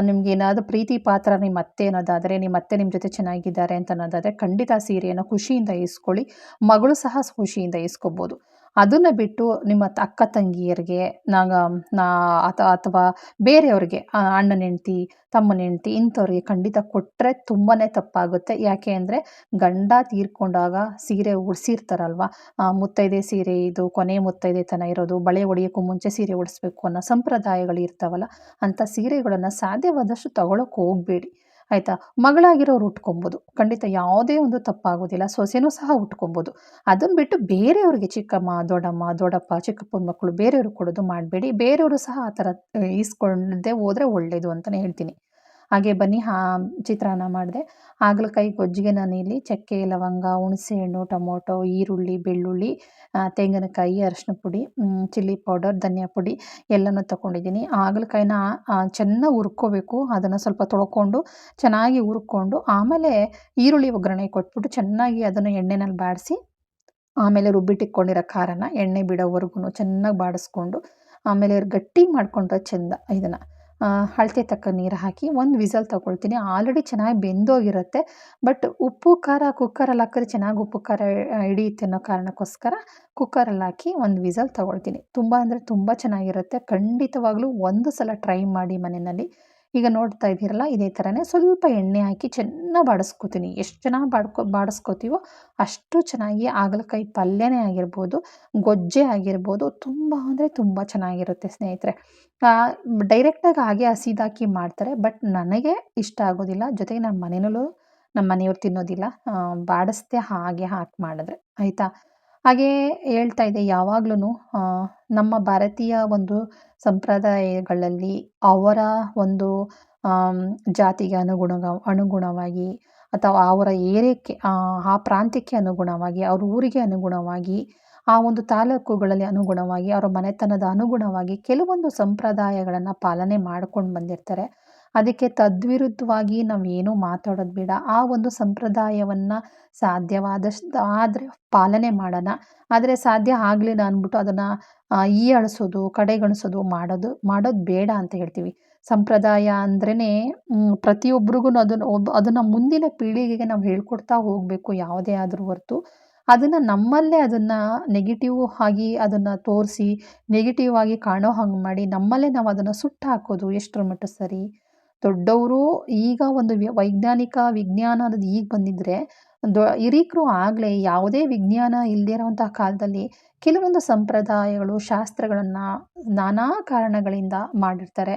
ನಿಮ್ಗೆ ಏನಾದರೂ ಪ್ರೀತಿ ಪಾತ್ರ ನಿಮ್ಮ ಅತ್ತೆ ಅನ್ನೋದಾದರೆ, ನಿಮ್ಮ ಅತ್ತೆ ನಿಮ್ಮ ಜೊತೆ ಚೆನ್ನಾಗಿದ್ದಾರೆ ಅಂತ ಅನ್ನೋದಾದರೆ ಖಂಡಿತ ಸೀರೆಯನ್ನು ಖುಷಿಯಿಂದ ಇಸ್ಕೊಳ್ಳಿ, ಮಗಳು ಸಹ ಖುಷಿಯಿಂದ ಇಸ್ಕೊಬೋದು. ಅದನ್ನು ಬಿಟ್ಟು ನಿಮ್ಮ ಅಕ್ಕ ತಂಗಿಯರಿಗೆ, ನಾಗ ನಾ ಅಥವಾ ಬೇರೆಯವ್ರಿಗೆ ಅಣ್ಣನ ಹೆಂಡ್ತಿ, ತಮ್ಮನ ಹೆಂಡ್ತಿ ಇಂಥವ್ರಿಗೆ ಖಂಡಿತ ಕೊಟ್ಟರೆ ತುಂಬಾ ತಪ್ಪಾಗುತ್ತೆ. ಯಾಕೆ ಅಂದರೆ ಗಂಡ ತೀರ್ಕೊಂಡಾಗ ಸೀರೆ ಉಡಿಸಿರ್ತಾರಲ್ವ? ಮುತ್ತೈದೆ ಸೀರೆ ಇದು ಕೊನೆ ಮುತ್ತೈದೆ ತನ ಇರೋದು, ಬಳೆ ಒಡೆಯೋಕ್ಕೂ ಮುಂಚೆ ಸೀರೆ ಉಡಿಸ್ಬೇಕು ಅನ್ನೋ ಸಂಪ್ರದಾಯಗಳು ಇರ್ತಾವಲ್ಲ ಅಂಥ ಸೀರೆಗಳನ್ನು ಸಾಧ್ಯವಾದಷ್ಟು ತಗೊಳಕ್ಕೆ ಹೋಗಬೇಡಿ. ಆಯಿತಾ? ಮಗಳಾಗಿರೋರು ಉಟ್ಕೊಬೋದು. ಖಂಡಿತ ಯಾವುದೇ ಒಂದು ತಪ್ಪಾಗೋದಿಲ್ಲ. ಸೊಸೆನೂ ಸಹ ಉಟ್ಕೊಬೋದು. ಅದನ್ನು ಬಿಟ್ಟು ಬೇರೆಯವ್ರಿಗೆ ಚಿಕ್ಕಮ್ಮ, ದೊಡ್ಡಮ್ಮ, ದೊಡ್ಡಪ್ಪ, ಚಿಕ್ಕಪ್ಪನ ಮಕ್ಕಳು ಬೇರೆಯವ್ರಿಗೆ ಕೊಡೋದು ಮಾಡಬೇಡಿ. ಬೇರೆಯವರು ಸಹ ಆ ಥರ ಈಸ್ಕೊಳ್ಳದೆ ಹೋದರೆ ಒಳ್ಳೆಯದು ಅಂತಲೇ ಹೇಳ್ತೀನಿ. ಹಾಗೆ ಬನ್ನಿ, ಹಾ, ಚಿತ್ರಾನ್ನ ಮಾಡಿದೆ. ಹಾಗಲಕಾಯಿ ಗೊಜ್ಜಿಗೆ ನಾನು ಇಲ್ಲಿ ಚಕ್ಕೆ, ಲವಂಗ ಹುಣಸೆಹಣ್ಣು ಟೊಮೊಟೊ, ಈರುಳ್ಳಿ, ಬೆಳ್ಳುಳ್ಳಿ ತೆಂಗಿನಕಾಯಿ ಅರಶಿನ ಪುಡಿ ಚಿಲ್ಲಿ ಪೌಡರ್, ಧನಿಯಾ ಪುಡಿ ಎಲ್ಲನೂ ತೊಗೊಂಡಿದ್ದೀನಿ ಹಾಗಲಕಾಯಿನ ಚೆನ್ನಾಗಿ ಹುರ್ಕೋಬೇಕು. ಅದನ್ನು ಸ್ವಲ್ಪ ತೊಳ್ಕೊಂಡು ಚೆನ್ನಾಗಿ ಹುರ್ಕೊಂಡು ಆಮೇಲೆ ಈರುಳ್ಳಿ ಒಗ್ಗರಣೆ ಕೊಟ್ಬಿಟ್ಟು ಚೆನ್ನಾಗಿ ಅದನ್ನು ಎಣ್ಣೆನಲ್ಲಿ ಬಾಡಿಸಿ, ಆಮೇಲೆ ರುಬ್ಬಿಟ್ಟಿಟ್ಕೊಂಡಿರೋ ಖಾರನ ಎಣ್ಣೆ ಬಿಡೋವರೆಗೂ ಚೆನ್ನಾಗಿ ಬಾಡಿಸ್ಕೊಂಡು, ಆಮೇಲೆ ಗಟ್ಟಿ ಮಾಡ್ಕೊಂಡ್ರೆ ಚೆಂದ ಇದನ್ನು. ಅಳತೆ ತಕ್ಕ ನೀರು ಹಾಕಿ ಒಂದು ವಿಸಲ್ ತಗೊಳ್ತೀನಿ. ಆಲ್ರೆಡಿ ಚೆನ್ನಾಗಿ ಬೆಂದೋಗಿರುತ್ತೆ ಬಟ್ ಉಪ್ಪು, ಖಾರ ಕುಕ್ಕರಲ್ಲಿ ಹಾಕಿದ್ರೆ ಚೆನ್ನಾಗಿ ಉಪ್ಪು, ಖಾರ ಹಿಡಿಯುತ್ತೆ ಅನ್ನೋ ಕಾರಣಕ್ಕೋಸ್ಕರ ಕುಕ್ಕರಲ್ಲಿ ಹಾಕಿ ಒಂದು ವಿಸಲ್ ತಗೊಳ್ತೀನಿ. ತುಂಬ ಅಂದರೆ ತುಂಬ ಚೆನ್ನಾಗಿರುತ್ತೆ. ಖಂಡಿತವಾಗಲೂ ಒಂದು ಸಲ ಟ್ರೈ ಮಾಡಿ ಮನೆಯಲ್ಲಿ. ಈಗ ನೋಡ್ತಾ ಇದ್ದೀರಲ್ಲ, ಇದೇ ಥರನೇ ಸ್ವಲ್ಪ ಎಣ್ಣೆ ಹಾಕಿ ಚೆನ್ನಾಗಿ ಬಾಡಿಸ್ಕೋತೀನಿ. ಎಷ್ಟು ಚೆನ್ನಾಗಿ ಬಾಡ್ಕೊ, ಬಾಡಿಸ್ಕೊತೀವೋ ಅಷ್ಟು ಚೆನ್ನಾಗಿ ಹಾಗಲಕಾಯಿ ಪಲ್ಯನೇ ಆಗಿರ್ಬೋದು, ಗೊಜ್ಜೆ ಆಗಿರ್ಬೋದು, ತುಂಬ ಅಂದರೆ ತುಂಬ ಚೆನ್ನಾಗಿರುತ್ತೆ ಸ್ನೇಹಿತರೆ. ಡೈರೆಕ್ಟಾಗಿ ಹಾಗೆ ಹಸಿದಾಕಿ ಮಾಡ್ತಾರೆ, ಬಟ್ ನನಗೆ ಇಷ್ಟ ಆಗೋದಿಲ್ಲ. ಜೊತೆಗೆ ನಮ್ಮ ಮನೆಯಲ್ಲೂ ನಮ್ಮ ಮನೆಯವ್ರು ತಿನ್ನೋದಿಲ್ಲ ಬಾಡಿಸ್ದೆ ಹಾಗೆ ಹಾಕಿ ಮಾಡಿದ್ರೆ, ಆಯಿತಾ? ಹಾಗೇ ಹೇಳ್ತಾ ಇದೆ ಯಾವಾಗ್ಲೂ ನಮ್ಮ ಭಾರತೀಯ ಒಂದು ಸಂಪ್ರದಾಯಗಳಲ್ಲಿ ಅವರ ಒಂದು ಜಾತಿಗೆ ಅನುಗುಣ ಅನುಗುಣವಾಗಿ ಅಥವಾ ಅವರ ಏರಿಯಾಕ್ಕೆ ಆ ಪ್ರಾಂತ್ಯಕ್ಕೆ ಅನುಗುಣವಾಗಿ, ಅವ್ರ ಊರಿಗೆ ಅನುಗುಣವಾಗಿ, ಆ ಒಂದು ತಾಲೂಕುಗಳಲ್ಲಿ ಅನುಗುಣವಾಗಿ, ಅವರ ಮನೆತನದ ಅನುಗುಣವಾಗಿ ಕೆಲವೊಂದು ಸಂಪ್ರದಾಯಗಳನ್ನು ಪಾಲನೆ ಮಾಡ್ಕೊಂಡು ಬಂದಿರ್ತಾರೆ. ಅದಕ್ಕೆ ತದ್ವಿರುದ್ಧವಾಗಿ ನಾವು ಏನೂ ಮಾತಾಡೋದು ಬೇಡ. ಆ ಒಂದು ಸಂಪ್ರದಾಯವನ್ನು ಸಾಧ್ಯವಾದಷ್ಟು, ಆದರೆ ಪಾಲನೆ ಮಾಡೋಣ. ಆದರೆ ಸಾಧ್ಯ ಆಗಲಿಲ್ಲ ಅಂದ್ಬಿಟ್ಟು ಅದನ್ನು ಈ ಅಳಿಸೋದು, ಕಡೆಗಣಿಸೋದು ಮಾಡೋದು ಮಾಡೋದು ಬೇಡ ಅಂತ ಹೇಳ್ತೀವಿ. ಸಂಪ್ರದಾಯ ಅಂದ್ರೇ ಪ್ರತಿಯೊಬ್ಬರಿಗೂ ಅದನ್ನು ಒಬ್ಬ ಅದನ್ನು ಮುಂದಿನ ಪೀಳಿಗೆಗೆ ನಾವು ಹೇಳ್ಕೊಡ್ತಾ ಹೋಗಬೇಕು ಯಾವುದೇ ಆದರೂ ಹೊರತು. ಅದನ್ನು ನಮ್ಮಲ್ಲೇ ಅದನ್ನು ನೆಗೆಟಿವ್ ಆಗಿ ಅದನ್ನು ತೋರಿಸಿ ನೆಗೆಟಿವ್ ಆಗಿ ಕಾಣೋ ಹಂಗೆ ಮಾಡಿ ನಮ್ಮಲ್ಲೇ ನಾವು ಅದನ್ನು ಸುಟ್ಟು ಹಾಕೋದು ಎಷ್ಟರ ಮಟ್ಟ ಸರಿ? ದೊಡ್ಡವರು ಈಗ ಒಂದು ವೈಜ್ಞಾನಿಕ ವಿಜ್ಞಾನ ಅನ್ನೋದು ಈಗ ಬಂದಿದ್ದರೆ ದೊ, ಹಿರೀಕರು ಆಗಲೇ ಯಾವುದೇ ವಿಜ್ಞಾನ ಇಲ್ಲದೇ ಕಾಲದಲ್ಲಿ ಕೆಲವೊಂದು ಸಂಪ್ರದಾಯಗಳು, ಶಾಸ್ತ್ರಗಳನ್ನು ನಾನಾ ಕಾರಣಗಳಿಂದ ಮಾಡಿರ್ತಾರೆ.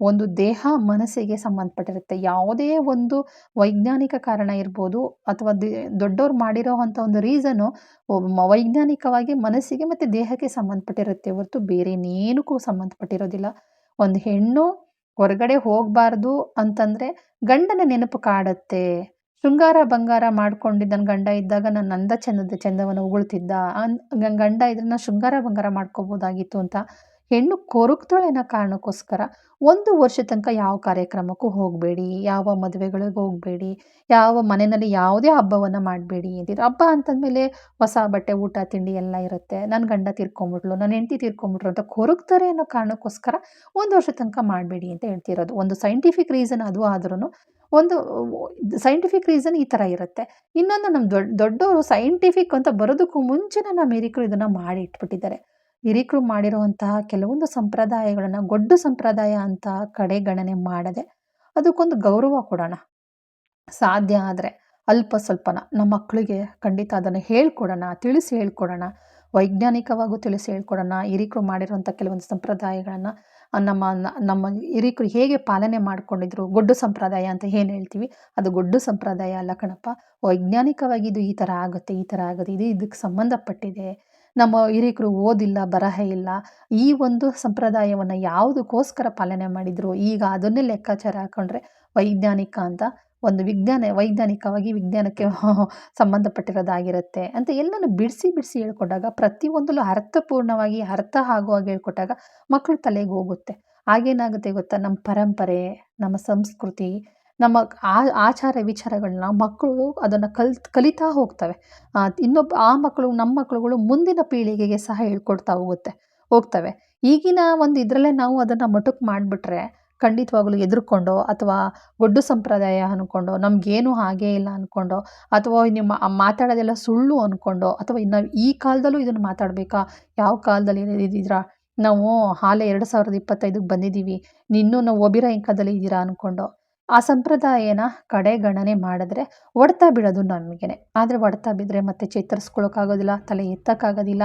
ಒಂದು ದೇಹ ಮನಸ್ಸಿಗೆ ಸಂಬಂಧಪಟ್ಟಿರುತ್ತೆ. ಯಾವುದೇ ಒಂದು ವೈಜ್ಞಾನಿಕ ಕಾರಣ ಇರ್ಬೋದು ಅಥವಾ ದೊಡ್ಡವ್ರು ಮಾಡಿರೋ ಅಂಥ ಒಂದು ರೀಸನ್ನು ವೈಜ್ಞಾನಿಕವಾಗಿ ಮನಸ್ಸಿಗೆ ಮತ್ತು ದೇಹಕ್ಕೆ ಸಂಬಂಧಪಟ್ಟಿರುತ್ತೆ ಹೊರ್ತು ಬೇರೆ ಇನ್ನೇನಕ್ಕೂ ಸಂಬಂಧಪಟ್ಟಿರೋದಿಲ್ಲ. ಒಂದು ಹೆಣ್ಣು ಹೊರಗಡೆ ಹೋಗಬಾರ್ದು ಅಂತಂದರೆ ಗಂಡನ ನೆನಪು ಕಾಡತ್ತೆ. ಶೃಂಗಾರ ಬಂಗಾರ ಮಾಡ್ಕೊಂಡಿದ್ದ ನನ್ನ ಗಂಡ ಇದ್ದಾಗ ನನ್ನ ಅಂದ ಚಂದದ ಚಂದವನ್ನು ಉಗುಳ್ತಿದ್ದ. ನನ್ನ ಗಂಡ ನಾನು ಶೃಂಗಾರ ಬಂಗಾರ ಮಾಡ್ಕೋಬೋದಾಗಿತ್ತು ಅಂತ ಹೆಣ್ಣು ಕೊರಗ್ತಾಳೆ ಅನ್ನೋ ಕಾರಣಕ್ಕೋಸ್ಕರ ಒಂದು ವರ್ಷ ತನಕ ಯಾವ ಕಾರ್ಯಕ್ರಮಕ್ಕೂ ಹೋಗಬೇಡಿ, ಯಾವ ಮದುವೆಗಳಿಗೆ ಹೋಗಬೇಡಿ, ಯಾವ ಮನೆಯಲ್ಲಿ ಯಾವುದೇ ಹಬ್ಬವನ್ನು ಮಾಡಬೇಡಿ ಅಂತಿದ್ರು. ಹಬ್ಬ ಅಂತಂದಮೇಲೆ ಹೊಸ ಬಟ್ಟೆ, ಊಟ, ತಿಂಡಿ ಎಲ್ಲ ಇರುತ್ತೆ. ನನ್ನ ಗಂಡ ತೀರ್ಕೊಂಬಿಟ್ಲು ನನ್ನ ಹೆಂಡತಿ ತೀರ್ಕೊಂಬಿಟ್ರು ಅಂತ ಕೊರಗ್ತಾರೆ ಅನ್ನೋ ಕಾರಣಕ್ಕೋಸ್ಕರ ಒಂದು ವರ್ಷ ತನಕ ಮಾಡಬೇಡಿ ಅಂತ ಹೇಳ್ತಿರೋದು. ಒಂದು ಸೈಂಟಿಫಿಕ್ ರೀಸನ್ ಅದು ಆದ್ರೂ ಒಂದು ಸೈಂಟಿಫಿಕ್ ರೀಸನ್ ಈ ಥರ ಇರುತ್ತೆ. ಇನ್ನೊಂದು ನಮ್ಮ ದೊಡ್ಡ ದೊಡ್ಡವರು ಸೈಂಟಿಫಿಕ್ ಅಂತ ಬರೋದಕ್ಕೂ ಮುಂಚೆನೇ ನಮ್ಮ ಹಿರಿಕರು ಇದನ್ನು ಮಾಡಿ ಇಟ್ಬಿಟ್ಟಿದ್ದಾರೆ. ಹಿರಿಕರು ಮಾಡಿರುವಂತಹ ಕೆಲವೊಂದು ಸಂಪ್ರದಾಯಗಳನ್ನು ಗೊಡ್ಡು ಸಂಪ್ರದಾಯ ಅಂತ ಕಡೆಗಣನೆ ಮಾಡದೆ ಅದಕ್ಕೊಂದು ಗೌರವ ಕೊಡೋಣ. ಸಾಧ್ಯ ಆದರೆ ಅಲ್ಪ ಸ್ವಲ್ಪನ ನಮ್ಮ ಮಕ್ಕಳಿಗೆ ಖಂಡಿತ ಅದನ್ನು ಹೇಳ್ಕೊಡೋಣ, ತಿಳಿಸಿ ಹೇಳ್ಕೊಡೋಣ, ವೈಜ್ಞಾನಿಕವಾಗೂ ತಿಳಿಸಿ ಹೇಳ್ಕೊಡೋಣ. ಹಿರಿಕರು ಮಾಡಿರುವಂಥ ಕೆಲವೊಂದು ಸಂಪ್ರದಾಯಗಳನ್ನು ನಮ್ಮ ನಮ್ಮ ಹಿರಿಕರು ಹೇಗೆ ಪಾಲನೆ ಮಾಡ್ಕೊಂಡಿದ್ರು, ಗೊಡ್ಡು ಸಂಪ್ರದಾಯ ಅಂತ ಏನು ಹೇಳ್ತೀವಿ? ಅದು ಗೊಡ್ಡು ಸಂಪ್ರದಾಯ ಅಲ್ಲ ಕಣಪ್ಪ. ವೈಜ್ಞಾನಿಕವಾಗಿ ಇದು ಈ ಥರ ಆಗುತ್ತೆ, ಈ ಥರ ಆಗುತ್ತೆ, ಇದು ಇದಕ್ಕೆ ಸಂಬಂಧಪಟ್ಟಿದೆ. ನಮ್ಮ ಹಿರೀಕರು ಓದಿಲ್ಲ, ಬರಹ ಇಲ್ಲ, ಈ ಒಂದು ಸಂಪ್ರದಾಯವನ್ನು ಯಾವುದಕ್ಕೋಸ್ಕರ ಪಾಲನೆ ಮಾಡಿದರು? ಈಗ ಅದನ್ನೇ ಲೆಕ್ಕಾಚಾರ ಹಾಕೊಂಡ್ರೆ ವೈಜ್ಞಾನಿಕ ಅಂತ ಒಂದು ವಿಜ್ಞಾನ, ವೈಜ್ಞಾನಿಕವಾಗಿ ವಿಜ್ಞಾನಕ್ಕೆ ಸಂಬಂಧಪಟ್ಟಿರೋದಾಗಿರುತ್ತೆ ಅಂತ ಎಲ್ಲನೂ ಬಿಡಿಸಿ ಬಿಡಿಸಿ ಹೇಳ್ಕೊಟ್ಟಾಗ ಪ್ರತಿಯೊಂದಲ್ಲೂ ಅರ್ಥಪೂರ್ಣವಾಗಿ ಅರ್ಥ ಆಗುವಾಗ ಹೇಳ್ಕೊಟ್ಟಾಗ ಮಕ್ಕಳು ತಲೆಗೆ ಹೋಗುತ್ತೆ. ಆಗೇನಾಗುತ್ತೆ ಗೊತ್ತಾ? ನಮ್ಮ ಪರಂಪರೆ, ನಮ್ಮ ಸಂಸ್ಕೃತಿ ನಮ್ಮ ಆಚಾರ ವಿಚಾರಗಳನ್ನ ಮಕ್ಕಳು ಅದನ್ನು ಕಲ್, ಕಲಿತಾ ಹೋಗ್ತವೆ. ಇನ್ನೊಬ್ಬ, ಆ ಮಕ್ಕಳು, ನಮ್ಮ ಮಕ್ಕಳುಗಳು ಮುಂದಿನ ಪೀಳಿಗೆಗೆ ಸಹ ಹೇಳ್ಕೊಡ್ತಾ ಹೋಗುತ್ತೆ, ಹೋಗ್ತವೆ. ಈಗಿನ ಒಂದು ಇದರಲ್ಲೇ ನಾವು ಅದನ್ನು ಮಟುಕ್ ಮಾಡಿಬಿಟ್ರೆ ಖಂಡಿತವಾಗ್ಲೂ ಎದುರ್ಕೊಂಡು ಅಥವಾ ಗೊಡ್ಡು ಸಂಪ್ರದಾಯ ಅಂದ್ಕೊಂಡು ನಮಗೇನು ಹಾಗೇ ಇಲ್ಲ ಅಂದ್ಕೊಂಡು ಅಥವಾ ನಿಮ್ಮ ಮಾತಾಡೋದೆಲ್ಲ ಸುಳ್ಳು ಅಂದ್ಕೊಂಡು ಅಥವಾ ಇನ್ನು ಈ ಕಾಲದಲ್ಲೂ ಇದನ್ನು ಮಾತಾಡಬೇಕಾ? ಯಾವ ಕಾಲದಲ್ಲಿ ಇದ್ದೀರಾ ನಾವು ಹಾಲೆ ಎರಡು ಸಾವಿರದ ಇಪ್ಪತ್ತೈದಕ್ಕೆ ಬಂದಿದ್ದೀವಿ ಇನ್ನೂ ನಾವು ಒಬಿರ ಇಂಕದಲ್ಲಿ ಇದ್ದೀರಾ ಅಂದ್ಕೊಂಡು ಆ ಸಂಪ್ರದಾಯನ ಕಡೆಗಣನೆ ಮಾಡಿದ್ರೆ ಹೊಡ್ತಾ ಬಿಡೋದು ನಮಗೇನೆ. ಆದರೆ ಹೊಡ್ತಾ ಬಿದ್ದರೆ ಮತ್ತೆ ಚೇತರಿಸ್ಕೊಳ್ಳೋಕ್ಕಾಗೋದಿಲ್ಲ ತಲೆ ಎತ್ತಕ್ಕಾಗೋದಿಲ್ಲ,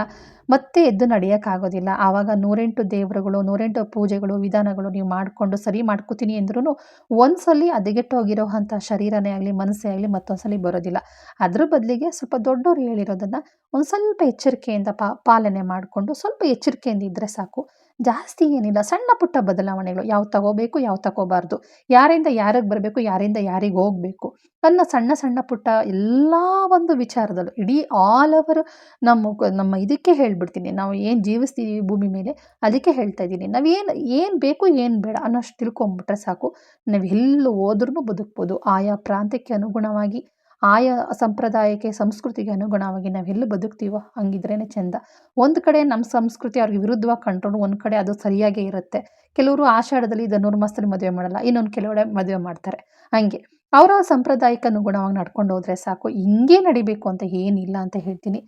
ಮತ್ತೆ ಎದ್ದು ನಡೆಯೋಕ್ಕಾಗೋದಿಲ್ಲ. ಆವಾಗ ನೂರೆಂಟು ದೇವರುಗಳು, ನೂರೆಂಟು ಪೂಜೆಗಳು, ವಿಧಾನಗಳು ನೀವು ಮಾಡಿಕೊಂಡು ಸರಿ ಮಾಡ್ಕೋತೀನಿ ಅಂದ್ರೂ ಒಂದ್ಸಲಿ ಹದಗೆಟ್ಟೋಗಿರೋ ಅಂಥ ಶರೀರನೇ ಆಗಲಿ, ಮನಸ್ಸೇ ಆಗಲಿ ಮತ್ತೊಂದ್ಸಲಿ ಬರೋದಿಲ್ಲ. ಅದ್ರ ಬದಲಿಗೆ ಸ್ವಲ್ಪ ದೊಡ್ಡವರು ಹೇಳಿರೋದನ್ನು ಒಂದು ಸ್ವಲ್ಪ ಎಚ್ಚರಿಕೆಯಿಂದ ಪಾಲನೆ ಮಾಡಿಕೊಂಡು ಸ್ವಲ್ಪ ಎಚ್ಚರಿಕೆಯಿಂದ ಇದ್ದರೆ ಸಾಕು. ಜಾಸ್ತಿ ಏನಿಲ್ಲ, ಸಣ್ಣ ಪುಟ್ಟ ಬದಲಾವಣೆಗಳು ಯಾವ ತಗೋಬೇಕು ಯಾವ ತಗೋಬಾರ್ದು. ಯಾರಿಂದ ಯಾರಿಗೆ ಬರಬೇಕು, ಯಾರಿಂದ ಯಾರಿಗೆ ಹೋಗಬೇಕು ತನ್ನ ಸಣ್ಣ ಸಣ್ಣ ಪುಟ್ಟ ಎಲ್ಲ ಒಂದು ವಿಚಾರದಲ್ಲೂ ಇಡೀ ಆಲ್ ಓವರ್ ನಮ್ಮ ನಮ್ಮ ಇದಕ್ಕೆ ಹೇಳ್ಬಿಡ್ತೀನಿ. ನಾವು ಏನು ಜೀವಿಸ್ತೀವಿ ಭೂಮಿ ಮೇಲೆ ಅದಕ್ಕೆ ಹೇಳ್ತಾ ಇದ್ದೀನಿ. ನಾವೇನು ಏನು ಬೇಕು, ಏನು ಬೇಡ ಅನ್ನೋಷ್ಟು ತಿಳ್ಕೊಂಬಿಟ್ರೆ ಸಾಕು. ನಾವು ಎಲ್ಲೂ ಹೋದ್ರೂ ಬದುಕ್ಬೋದು. ಆಯಾ ಪ್ರಾಂತ್ಯಕ್ಕೆ ಅನುಗುಣವಾಗಿ ಆಯಾ ಸಂಪ್ರದಾಯಕ್ಕೆ ಸಂಸ್ಕೃತಿಗೆ ಅನುಗುಣವಾಗಿ ನಾವೆಲ್ಲ ಬದುಕ್ತೀವೋ ಹಂಗಿದ್ರೇ ಚೆಂದ. ಒಂದು ಕಡೆ ನಮ್ಮ ಸಂಸ್ಕೃತಿ ಅವ್ರಿಗೆ ವಿರುದ್ಧವಾಗಿ ಕಂಟ್ರೋಲ್, ಒಂದು ಕಡೆ ಅದು ಸರಿಯಾಗೇ ಇರುತ್ತೆ. ಕೆಲವರು ಆಷಾಢದಲ್ಲಿ ಧನುರ್ಮಾಸದಲ್ಲಿ ಮದುವೆ ಮಾಡಲ್ಲ, ಇನ್ನೊಂದು ಕೆಲವೆಡೆ ಮದುವೆ ಮಾಡ್ತಾರೆ. ಹಂಗೆ, ಅವರ ಸಂಪ್ರದಾಯಕ್ಕೆ ಅನುಗುಣವಾಗಿ ನಡ್ಕೊಂಡು ಹೋದರೆ ಸಾಕು. ಹಿಂಗೆ ನಡಿಬೇಕು ಅಂತ ಏನಿಲ್ಲ ಅಂತ ಹೇಳ್ತೀನಿ.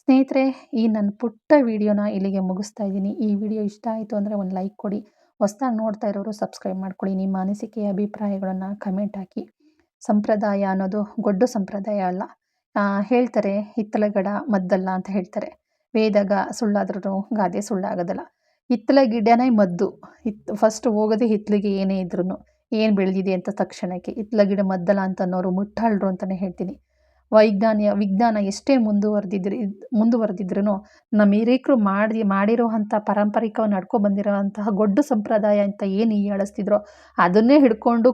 ಸ್ನೇಹಿತರೆ, ಈ ನನ್ನ ಪುಟ್ಟ ವಿಡಿಯೋನ ಇಲ್ಲಿಗೆ ಮುಗಿಸ್ತಾ ಇದ್ದೀನಿ. ಈ ವಿಡಿಯೋ ಇಷ್ಟ ಆಯಿತು ಅಂದರೆ ಒಂದು ಲೈಕ್ ಕೊಡಿ. ಹೊಸ್ದಾಗಿ ನೋಡ್ತಾ ಇರೋರು ಸಬ್ಸ್ಕ್ರೈಬ್ ಮಾಡ್ಕೊಳ್ಳಿ. ನಿಮ್ಮ ಅನಿಸಿಕೆ, ಅಭಿಪ್ರಾಯಗಳನ್ನು ಕಮೆಂಟ್ ಹಾಕಿ. ಸಂಪ್ರದಾಯ ಅನ್ನೋದು ಗೊಡ್ಡು ಸಂಪ್ರದಾಯ ಅಲ್ಲ. ಹೇಳ್ತಾರೆ ಹಿತ್ತಲಗಡ ಮದ್ದಲ್ಲ ಅಂತ ಹೇಳ್ತಾರೆ. ವೇದಗ ಸುಳ್ಳಾದ್ರೂ ಗಾದೆ ಸುಳ್ಳಾಗೋದಲ್ಲ. ಹಿತ್ತಲ ಗಿಡನೇ ಮದ್ದು. ಹಿತ್ ಫಸ್ಟ್ ಹೋಗೋದೇ ಹಿತ್ತಲಿಗೆ ಏನೇ ಇದ್ರೂ ಏನು ಬೆಳೆದಿದೆ ಅಂತ ತಕ್ಷಣಕ್ಕೆ. ಹಿತ್ತಲ ಗಿಡ ಮದ್ದಲ್ಲ ಅಂತ ಅನ್ನೋರು ಮುಟ್ಟಾಳ್ರು ಅಂತಲೇ ಹೇಳ್ತೀನಿ. ವೈಜ್ಞಾನಿಕ ವಿಜ್ಞಾನ ಎಷ್ಟೇ ಮುಂದುವರೆದಿದ್ರೆ ಮುಂದುವರೆದಿದ್ರು ನಮ್ಮ ಹಿರೇಕರು ಮಾಡಿ ಮಾಡಿರುವಂಥ ಪಾರಂಪರಿಕವಾಗಿ ನಡ್ಕೊ ಬಂದಿರೋವಂತಹ ಗೊಡ್ಡು ಸಂಪ್ರದಾಯ ಅಂತ ಏನು ಹೀಯಾಳಿಸ್ತಿದ್ರೋ ಅದನ್ನೇ ಹಿಡ್ಕೊಂಡು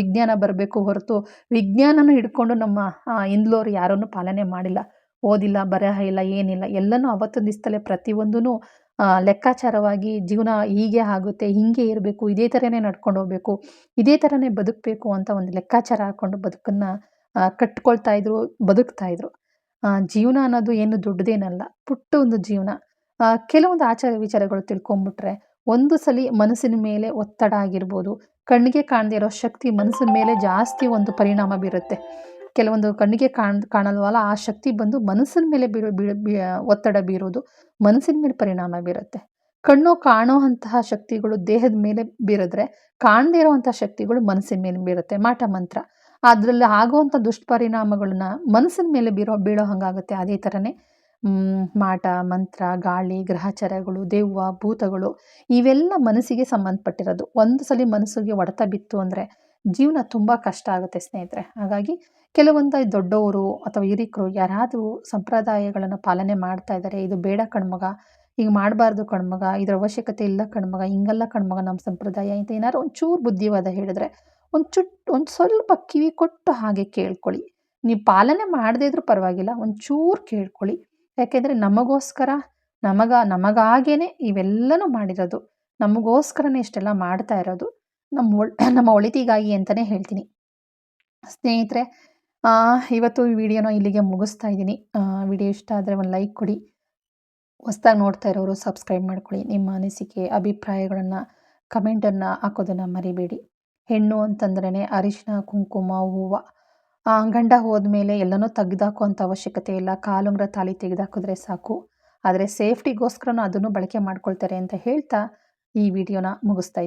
ವಿಜ್ಞಾನ ಬರಬೇಕು ಹೊರತು ವಿಜ್ಞಾನನ ಹಿಡ್ಕೊಂಡು ನಮ್ಮ ಹಿಂದ್ಲೋರು ಯಾರನ್ನು ಪಾಲನೆ ಮಾಡಿಲ್ಲ, ಓದಿಲ್ಲ, ಬರಹ ಇಲ್ಲ, ಏನಿಲ್ಲ, ಎಲ್ಲನೂ ಅವತ್ತು ದಿವಸದಲ್ಲೇ ಪ್ರತಿಯೊಂದೂ ಲೆಕ್ಕಾಚಾರವಾಗಿ ಜೀವನ ಹೀಗೆ ಆಗುತ್ತೆ, ಹೀಗೆ ಇರಬೇಕು, ಇದೇ ಥರನೇ ನಡ್ಕೊಂಡು ಹೋಗಬೇಕು, ಇದೇ ಥರನೇ ಬದುಕಬೇಕು ಅಂತ ಒಂದು ಲೆಕ್ಕಾಚಾರ ಹಾಕ್ಕೊಂಡು ಬದುಕನ್ನು ಕಟ್ಕೊಳ್ತಾ ಇದ್ರು, ಬದುಕ್ತಾ ಇದ್ರು. ಜೀವನ ಅನ್ನೋದು ಏನು ದೊಡ್ಡದೇನಲ್ಲ, ಪುಟ್ಟ ಒಂದು ಜೀವನ. ಕೆಲವೊಂದು ಆಚಾರ ವಿಚಾರಗಳು ತಿಳ್ಕೊಂಬಿಟ್ರೆ ಒಂದು ಸಲ ಮನಸ್ಸಿನ ಮೇಲೆ ಒತ್ತಡ ಆಗಿರ್ಬೋದು, ಕಣ್ಣಿಗೆ ಕಾಣದೇ ಇರೋ ಶಕ್ತಿ ಮನಸ್ಸಿನ ಮೇಲೆ ಜಾಸ್ತಿ ಒಂದು ಪರಿಣಾಮ ಬೀರುತ್ತೆ. ಕೆಲವೊಂದು ಕಣ್ಣಿಗೆ ಕಾಣ್, ಕಾಣಲ್ವಲ್ಲ, ಆ ಶಕ್ತಿ ಬಂದು ಮನಸ್ಸಿನ ಮೇಲೆ ಬೀರೋ ಬೀಳ ಒತ್ತಡ ಬೀರೋದು ಮನಸ್ಸಿನ ಮೇಲೆ ಪರಿಣಾಮ ಬೀರುತ್ತೆ. ಕಣ್ಣು ಕಾಣೋ ಅಂತಹ ಶಕ್ತಿಗಳು ದೇಹದ ಮೇಲೆ ಬೀರಿದ್ರೆ ಕಾಣದೇ ಇರೋವಂಥ ಶಕ್ತಿಗಳು ಮನಸ್ಸಿನ ಮೇಲೆ ಬೀರುತ್ತೆ. ಮಾಟ, ಮಂತ್ರ. ಅದರಲ್ಲಿ ಆಗುವಂಥ ದುಷ್ಪರಿಣಾಮಗಳನ್ನ ಮನಸ್ಸಿನ ಮೇಲೆ ಬೀರೋ, ಬೀಳೋ ಹಾಗಾಗುತ್ತೆ. ಅದೇ ಥರನೇ ಮಾಟ, ಮಂತ್ರ, ಗಾಳಿ, ಗ್ರಹಚರಗಳು, ದೆವ್ವ, ಭೂತಗಳು, ಇವೆಲ್ಲ ಮನಸ್ಸಿಗೆ ಸಂಬಂಧಪಟ್ಟಿರೋದು. ಒಂದು ಸಲ ಮನಸ್ಸಿಗೆ ಹೊಡೆತ ಬಿತ್ತು ಅಂದರೆ ಜೀವನ ತುಂಬ ಕಷ್ಟ ಆಗುತ್ತೆ ಸ್ನೇಹಿತರೆ. ಹಾಗಾಗಿ ಕೆಲವೊಂದು ದೊಡ್ಡವರು ಅಥವಾ ಹಿರಿಕರು ಯಾರಾದರೂ ಸಂಪ್ರದಾಯಗಳನ್ನು ಪಾಲನೆ ಮಾಡ್ತಾ ಇದ್ದಾರೆ ಇದು ಬೇಡ ಕಣ್ಮಗ ಹೀಗೆ ಮಾಡಬಾರ್ದು ಕಣ್ಮಗ, ಇದರ ಅವಶ್ಯಕತೆ ಇಲ್ಲ ಕಣ್ಮಗ, ಹಿಂಗಲ್ಲ ಕಣ್ಮಗ ನಮ್ಮ ಸಂಪ್ರದಾಯ ಅಂತ ಏನಾದ್ರು ಒಂಚೂರು ಬುದ್ಧಿವಾದ ಹೇಳಿದ್ರೆ ಒಂದು ಚುಟ್, ಒಂದು ಸ್ವಲ್ಪ ಕಿವಿ ಕೊಟ್ಟು ಹಾಗೆ ಕೇಳ್ಕೊಳ್ಳಿ. ನೀವು ಪಾಲನೆ ಮಾಡದೇ ಇದ್ರೂ ಪರವಾಗಿಲ್ಲ ಒಂಚೂರು ಕೇಳ್ಕೊಳ್ಳಿ. ಯಾಕೆಂದರೆ ನಮಗೋಸ್ಕರ, ನಮಗ ನಮಗಾಗೇ ಇವೆಲ್ಲನೂ ಮಾಡಿರೋದು. ನಮಗೋಸ್ಕರನೇ ಇಷ್ಟೆಲ್ಲ ಮಾಡ್ತಾ ಇರೋದು. ನಮ್ಮ ನಮ್ಮ ಒಳಿತಿಗಾಗಿ ಅಂತಲೇ ಹೇಳ್ತೀನಿ. ಸ್ನೇಹಿತರೆ ಇವತ್ತು ಈ ವಿಡಿಯೋನ ಇಲ್ಲಿಗೆ ಮುಗಿಸ್ತಾ ಇದ್ದೀನಿ. ವಿಡಿಯೋ ಇಷ್ಟ ಆದರೆ ಒಂದು ಲೈಕ್ ಕೊಡಿ. ಹೊಸ್ದಾಗಿ ನೋಡ್ತಾ ಇರೋರು ಸಬ್ಸ್ಕ್ರೈಬ್ ಮಾಡ್ಕೊಳ್ಳಿ. ನಿಮ್ಮ ಅನಿಸಿಕೆ, ಅಭಿಪ್ರಾಯಗಳನ್ನು ಕಮೆಂಟನ್ನು ಹಾಕೋದನ್ನು ಮರಿಬೇಡಿ. ಹೆಣ್ಣು ಅಂತಂದ್ರೇ ಅರಿಶಿನ ಕುಂಕುಮ, ಹೂವು. ಗಂಡ ಹೋದ್ಮೇಲೆ ಎಲ್ಲನೂ ತೆಗ್ದಾಕೋ ಅವಶ್ಯಕತೆ ಇಲ್ಲ. ಕಾಲುಂಗ್ರ ತಾಳಿ ತೆಗೆದಾಕಿದ್ರೆ ಸಾಕು. ಆದರೆ ಸೇಫ್ಟಿಗೋಸ್ಕರನೂ ಅದನ್ನು ಬಳಕೆ ಮಾಡ್ಕೊಳ್ತಾರೆ ಅಂತ ಹೇಳ್ತಾ ಈ ವಿಡಿಯೋನ ಮುಗಿಸ್ತಾ